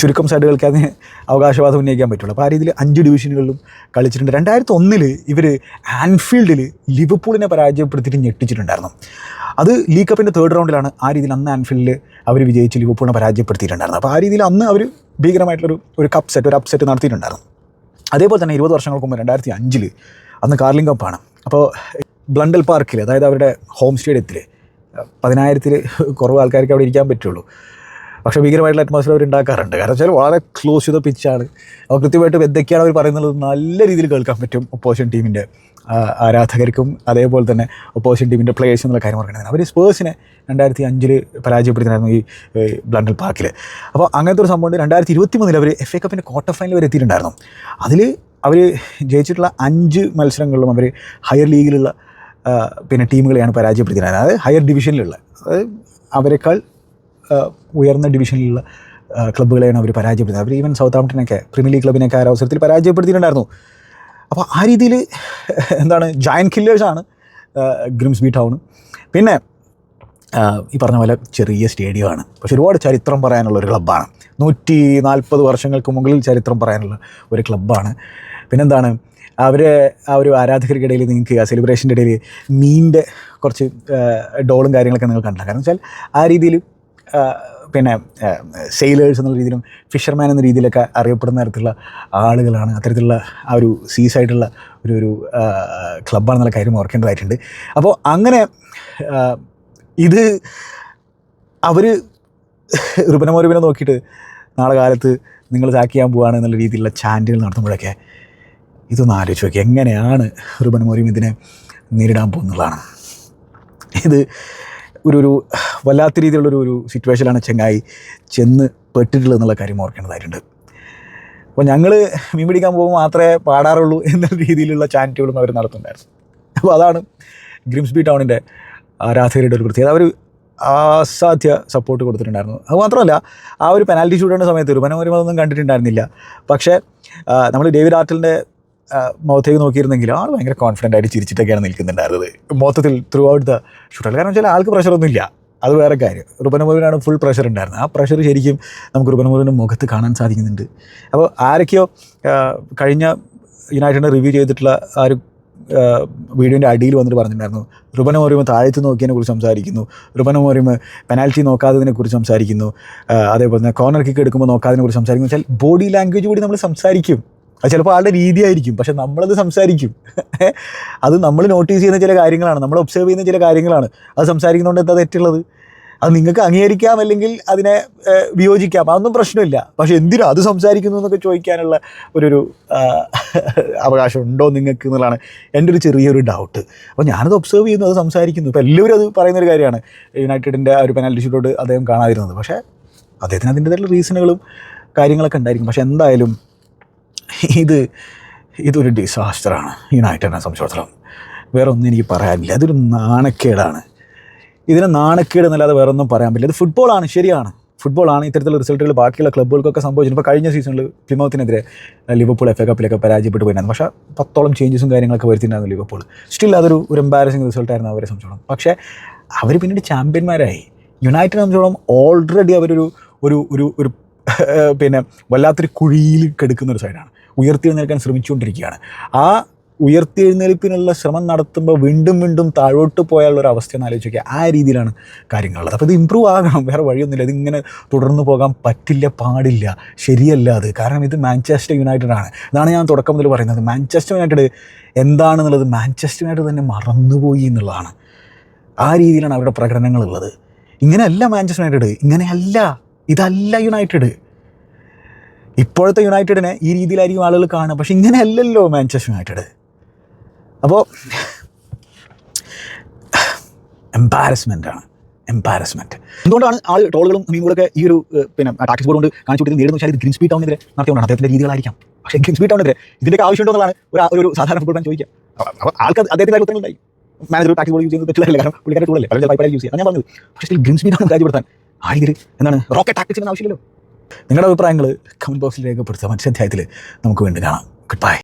ചുരുക്കം സൈഡുകൾക്ക് അതിന് അവകാശവാദം ഉന്നയിക്കാൻ പറ്റുള്ളൂ. അപ്പോൾ ആ രീതിയിൽ അഞ്ച് ഡിവിഷനുകളിലും കളിച്ചിട്ടുണ്ട്. രണ്ടായിരത്തി ഒന്നിൽ ഇവർ ആൻഫീൽഡിൽ ലിവർപൂളിനെ പരാജയപ്പെടുത്തിയിട്ട് ഞെട്ടിച്ചിട്ടുണ്ടായിരുന്നു. അത് ലീഗ് കപ്പിന്റെ തേർഡ് റൗണ്ടിലാണ് ആ രീതിയിൽ അന്ന് ആൻഫീൽഡിൽ അവർ വിജയിച്ച് ലിവർപൂളിനെ പരാജയപ്പെടുത്തിയിട്ടുണ്ടായിരുന്നു അപ്പോൾ ആ രീതിയിൽ അന്ന് അവർ ഭീകരമായിട്ടുള്ളൊരു ഒരു കപ്പ് സെറ്റ് ഒരു അപ്സെറ്റ് നടത്തിയിട്ടുണ്ടായിരുന്നു. അതേപോലെ തന്നെ ഇരുപത് വർഷങ്ങൾക്ക് മുമ്പ് രണ്ടായിരത്തി അഞ്ചിൽ അന്ന് കാർലിംഗ് കപ്പാണ് അപ്പോൾ ബ്ലണ്ടൽ പാർക്കിൽ അതായത് അവരുടെ ഹോം സ്റ്റേഡിയത്തിൽ പതിനായിരത്തിൽ കുറവ് ആൾക്കാർക്ക് അവിടെ ഇരിക്കാൻ പറ്റുള്ളൂ. പക്ഷേ ഭീകരമായിട്ടുള്ള അറ്റ്മോസ്ഫിയർ അവർ ഉണ്ടാക്കാറുണ്ട്. കാരണം വെച്ചാൽ വളരെ ക്ലോസ് ചെയ്ത പിച്ചാണ് അപ്പോൾ കൃത്യമായിട്ട് എന്തൊക്കെയാണ് അവർ പറയുന്നത് നല്ല രീതിയിൽ കേൾക്കാൻ പറ്റും ഒപ്പോസിഷൻ ടീമിന്റെ ആരാധകർക്കും. അതേപോലെ തന്നെ ഒപ്പോസിഷൻ ടീമിന്റെ പ്ലേയേഴ്സ് എന്നുള്ള കാര്യം പറയുന്നത്. അവർ സ്പേഴ്സിനെ രണ്ടായിരത്തി അഞ്ചിൽ പരാജയപ്പെടുത്തിയിരുന്നു ഈ ബ്ലണ്ടൽ പാർക്കിൽ അപ്പോൾ അങ്ങനത്തെ ഒരു സംഭവം രണ്ടായിരത്തി ഇരുപത്തി മൂന്നിൽ അവർ എഫ് എ കപ്പിന്റെ ക്വാർട്ടർ ഫൈനൽ വരെ എത്തിയിട്ടുണ്ടായിരുന്നു. അതിൽ അവർ ജയിച്ചിട്ടുള്ള അഞ്ച് മത്സരങ്ങളിലും അവർ ഹയർ ലീഗിലുള്ള പിന്നെ ടീമുകളെയാണ് പരാജയപ്പെടുത്തിയത്. അതായത് ഹയർ ഡിവിഷനിലുള്ള അതായത് അവരെക്കാൾ ഉയർന്ന ഡിവിഷനിലുള്ള ക്ലബ്ബുകളെയാണ് അവർ പരാജയപ്പെടുത്തുന്നത് അവർ ഈവൻ സൗത്ത് ആംപ്ടനൊക്കെ പ്രീമിയർ ലീഗ് ക്ലബിനൊക്കെ ആ അവസരത്തിൽ പരാജയപ്പെടുത്തിയിട്ടുണ്ടായിരുന്നു. അപ്പോൾ ആ രീതിയിൽ എന്താണ് ജയൻ കില്ലേഴ്സാണ് ഗ്രിംസ്ബി ടൗൺ പിന്നെ ഈ പറഞ്ഞ പോലെ ചെറിയ സ്റ്റേഡിയമാണ്. പക്ഷെ ഒരുപാട് ചരിത്രം പറയാനുള്ള ഒരു ക്ലബ്ബാണ്. നൂറ്റി നാൽപ്പത് വർഷങ്ങൾക്ക് മുകളിൽ ചരിത്രം പറയാനുള്ള ഒരു ക്ലബ്ബാണ്. പിന്നെന്താണ്? അവർ ആ ഒരു ആരാധകർക്കിടയിൽ നിങ്ങൾക്ക് ആ സെലിബ്രേഷന്റെ ഇടയിൽ മീന്റെ കുറച്ച് ഡോളും കാര്യങ്ങളൊക്കെ നിങ്ങൾ കണ്ടില്ല. കാരണം വെച്ചാൽ ആ രീതിയിൽ പിന്നെ സെയിലേഴ്സ് എന്നുള്ള രീതിയിലും ഫിഷർമാൻ എന്ന രീതിയിലൊക്കെ അറിയപ്പെടുന്ന തരത്തിലുള്ള ആളുകളാണ്. അത്തരത്തിലുള്ള ആ ഒരു സീസായിട്ടുള്ള ഒരു ഒരു ക്ലബ്ബാണെന്നുള്ള കാര്യം ഓർക്കേണ്ടതായിട്ടുണ്ട്. അപ്പോൾ അങ്ങനെ ഇത് അവർ റുബനമോരുവിനെ നോക്കിയിട്ട് നാളെ കാലത്ത് നിങ്ങൾ സാക്ക് ചെയ്യാൻ പോവുകയാണ് എന്നുള്ള രീതിയിലുള്ള ചാന്റുകൾ നടത്തുമ്പോഴൊക്കെ ഇതൊന്ന് ആലോചിച്ച് നോക്കി. എങ്ങനെയാണ് റുബൻ മോരും ഇതിനെ നേരിടാൻ പോകുന്നതാണ്? ഇത് ഒരു ഒരു വല്ലാത്ത രീതിയിലുള്ളൊരു ഒരു സിറ്റുവേഷനിലാണ് ചെങ്ങായി ചെന്ന് പെട്ടിട്ടുള്ളത് എന്നുള്ള കാര്യം ഓർക്കേണ്ടതായിട്ടുണ്ട്. അപ്പോൾ ഞങ്ങൾ മീൻ പിടിക്കാൻ പോകുമ്പോൾ മാത്രമേ പാടാറുള്ളൂ എന്ന രീതിയിലുള്ള ചാന്റുകളും അവർ നടത്തുന്നുണ്ടായിരുന്നു. അപ്പോൾ അതാണ് ഗ്രിംസ്ബി ടൗണിന്റെ ആരാധകരുടെ ഒരു പ്രത്യേകത. അവർ അസാധ്യ സപ്പോർട്ട് കൊടുത്തിട്ടുണ്ടായിരുന്നു. അത് മാത്രമല്ല ആ ഒരു പെനാൽറ്റി ചെയ്യുന്ന സമയത്ത് ഒരു മനോരമ അതൊന്നും കണ്ടിട്ടുണ്ടായിരുന്നില്ല. പക്ഷേ നമ്മൾ ഡേവിഡ് ആർട്ടലിന്റെ മുഖത്തേക്ക് നോക്കിയിരുന്നെങ്കിൽ ആൾ ഭയങ്കര കോൺഫിഡന്റ് ആയിട്ട് ചിരിച്ചിട്ടൊക്കെയാണ് നിൽക്കുന്നുണ്ടായിരുന്നത്. മൊത്തത്തിൽ ത്രൂ ഔട്ട് ദ ഷൂട്ടർ കാരണം വെച്ചാൽ ആൾക്ക് പ്രഷറൊന്നും ഇല്ല അത് വേറെ കാര്യം. റുബനമുരുവിനാണ് ഫുൾ പ്രഷർ ഉണ്ടായിരുന്നത്. ആ പ്രഷർ ശരിക്കും നമുക്ക് റുബനമുരുവിന്റെ മുഖത്ത് കാണാൻ സാധിക്കുന്നുണ്ട്. അപ്പോൾ ആരൊക്കെയോ കഴിഞ്ഞ യുണൈറ്റഡിനെ റിവ്യൂ ചെയ്തിട്ടുള്ള ആ ഒരു വീഡിയോന്റെ അടിയിൽ വന്നിട്ട് പറഞ്ഞിട്ടുണ്ടായിരുന്നു. റുബന മോറിമ താഴ്ത്തു നോക്കിയതിനെ കുറിച്ച് സംസാരിക്കുന്നു. റുബന മോറിമ പെനാൽറ്റി നോക്കാത്തതിനെ കുറിച്ച് സംസാരിക്കുന്നു. അതേപോലെ തന്നെ കോർണർ കിക്ക് എടുക്കുമ്പോൾ നോക്കാതിനെ കുറിച്ച് സംസാരിക്കുന്നു. വെച്ചാൽ ബോഡി ലാംഗ്വേജ് കൂടി നമ്മൾ സംസാരിക്കും. അത് ചിലപ്പോൾ ആളുടെ രീതിയായിരിക്കും. പക്ഷെ നമ്മളത് സംസാരിക്കും. അത് നമ്മൾ നോട്ടീസ് ചെയ്യുന്ന ചില കാര്യങ്ങളാണ്. നമ്മൾ ഒബ്സർവ് ചെയ്യുന്ന ചില കാര്യങ്ങളാണ്. അത് സംസാരിക്കുന്നതുകൊണ്ട് എന്താ തെറ്റുള്ളത്? അത് നിങ്ങൾക്ക് അംഗീകരിക്കാം അല്ലെങ്കിൽ അതിനെ വിയോജിക്കാം. അതൊന്നും പ്രശ്നമില്ല. പക്ഷെ എന്തിനാ അത് സംസാരിക്കുന്നു എന്നൊക്കെ ചോദിക്കാനുള്ള ഒരു അവകാശം ഉണ്ടോ നിങ്ങൾക്ക് എന്നുള്ളതാണ് എന്റെ ഒരു ചെറിയൊരു ഡൗട്ട് അപ്പോൾ ഞാനത് ഒബ്സർവ് ചെയ്യുന്നു അത് സംസാരിക്കുന്നു. ഇപ്പോൾ എല്ലാവരും അത് പറയുന്നൊരു കാര്യമാണ്. യുണൈറ്റഡിന്റെ ആ ഒരു പെനാൽറ്റി ഷൂട്ടോട് അദ്ദേഹം കാണാതിരുന്നത്. പക്ഷേ അദ്ദേഹത്തിന് അതിന്റെതായിട്ടുള്ള റീസണുകളും കാര്യങ്ങളൊക്കെ ഉണ്ടായിരിക്കും. പക്ഷേ എന്തായാലും ഇത് ഇതൊരു ഡിസാസ്റ്ററാണ് യുണൈറ്റഡിനെ സംബന്ധിച്ചിടത്തോളം. വേറെ ഒന്നും എനിക്ക് പറയാനില്ല. അതൊരു നാണക്കേടാണ്. ഇതിനെ നാണക്കേട് എന്നല്ലാതെ വേറെ ഒന്നും പറയാൻ പറ്റില്ല. ഇത് ഫുട്ബോളാണ് ശരിയാണ്. ഫുട്ബോളാണ് ഇത്തരത്തിലുള്ള റിസൾട്ടുകൾ ബാക്കിയുള്ള ക്ലബ്ബുകൾക്കൊക്കെ സംഭവിച്ചു. ഇപ്പോൾ കഴിഞ്ഞ സീസണിൽ പ്ലിമൗത്തിനെതിരെ ലിവർപൂൾ എഫ് എ കപ്പിലൊക്കെ പരാജയപ്പെട്ട് പോയിരുന്നു പക്ഷേ പത്തോളം ചേഞ്ചസും കാര്യങ്ങളൊക്കെ വരുത്തിയിട്ടുണ്ടായിരുന്നു ലിവർപൂൾ സ്റ്റിൽ അതൊരു ഒരു എംബാരസിങ് റിസൾട്ടായിരുന്നു അവരെ സംബന്ധിച്ചോളം. പക്ഷേ അവർ പിന്നീട് ചാമ്പ്യന്മാരായി യുണൈറ്റഡ് സംബന്ധിച്ചോളം ഓൾറെഡി അവരൊരു ഒരു ഒരു ഒരു പിന്നെ വല്ലാത്തൊരു കുഴിയിൽ കെടുക്കുന്ന ഒരു സൈഡാണ് ഉയർത്തി നിൽക്കാൻ ശ്രമിച്ചുകൊണ്ടിരിക്കുകയാണ്. ആ ഉയർത്തിയെഴുന്നേൽപ്പിനുള്ള ശ്രമം നടത്തുമ്പോൾ വീണ്ടും വീണ്ടും താഴോട്ട് പോയാലുള്ള ഒരു അവസ്ഥ ആലോചിച്ച് നോക്കിയാൽ ആ രീതിയിലാണ് കാര്യങ്ങളുള്ളത്. അപ്പോൾ ഇത് ഇമ്പ്രൂവ് ആകണം. വേറെ വഴിയൊന്നുമില്ല. ഇതിങ്ങനെ തുടർന്ന് പോകാൻ പറ്റില്ല പാടില്ല. ശരിയല്ല അത്. കാരണം ഇത് മാഞ്ചസ്റ്റർ യുണൈറ്റഡ് ആണ്. ഇതാണ് ഞാൻ തുടക്കം മുതൽ പറയുന്നത്. മാഞ്ചസ്റ്റർ യുണൈറ്റഡ് എന്താണെന്നുള്ളത് മാഞ്ചസ്റ്റർ യുണൈറ്റഡ് തന്നെ മറന്നുപോയി എന്നുള്ളതാണ്. ആ രീതിയിലാണ് അവരുടെ പ്രകടനങ്ങളുള്ളത്. ഇങ്ങനെയല്ല മാഞ്ചസ്റ്റർ യുണൈറ്റഡ് ഇങ്ങനെയല്ല. ഇതല്ല യുണൈറ്റഡ് ഇപ്പോഴത്തെ യുണൈറ്റഡിനെ ഈ രീതിയിലായിരിക്കും ആളുകൾ കാണുക. പക്ഷേ ഇങ്ങനെയല്ലല്ലോ മാഞ്ചസ്റ്റർ യുണൈറ്റഡ് അപ്പോൾ ആണ്. എംബാരസ്മെന്റ് എന്തുകൊണ്ടാണ് ആൾ ട്രോളുകളും മീമുകളൊക്കെ ഈ ഒരു പിന്നെ ടാക്സി ബോർഡ് കൊണ്ട് കാണിച്ചു കൊടുത്ത് നേരിടുന്ന വെച്ചാൽ ഇത് ഗ്രീൻസ്പീ ടൗണിനെതിരെ നടത്തിയോണ്ടാണ് അദ്ദേഹത്തിന്റെ രീതികളായിരിക്കാം. പക്ഷേ ഗ്രീൻസ്പീ ടൗണിനെതിരെ ഇതിന്റെയൊക്കെ ആവശ്യമുണ്ടോ എന്നുള്ളതാണ് ഒരു ഒരു- സാധാരണ ഫുട്ബോൾ ചോദിക്കുക. അപ്പോൾ ആൾക്ക് അദ്ദേഹത്തിന്റെ ഉത്തരവുണ്ടായി മാനേജർ ടാക്സി ബോർഡ് യൂസ് ചെയ്യുന്നത് തെറ്റില്ല കാരണം പുള്ളിക്കാരെ ടൂളല്ലേ പല പൈപ്പ് യൂസ് ചെയ്യാം ഞാൻ പറഞ്ഞത്. പക്ഷേ സ്റ്റിൽ ഗ്രീൻസ്പീ ടൗൺ രാജ്യപ്പെടുത്താൻ ആ എന്താണ്? റോക്കറ്റ് ടാക്ടിക്സിന് ആവശ്യമില്ലല്ലോ. നിങ്ങളുടെ അഭിപ്രായങ്ങൾ കമന്റ് ബോക്സിൽ രേഖപ്പെടുത്തുക. മറ്റൊരു അധ്യായത്തിൽ നമുക്ക് വേണ്ടി കാണാം. Good bye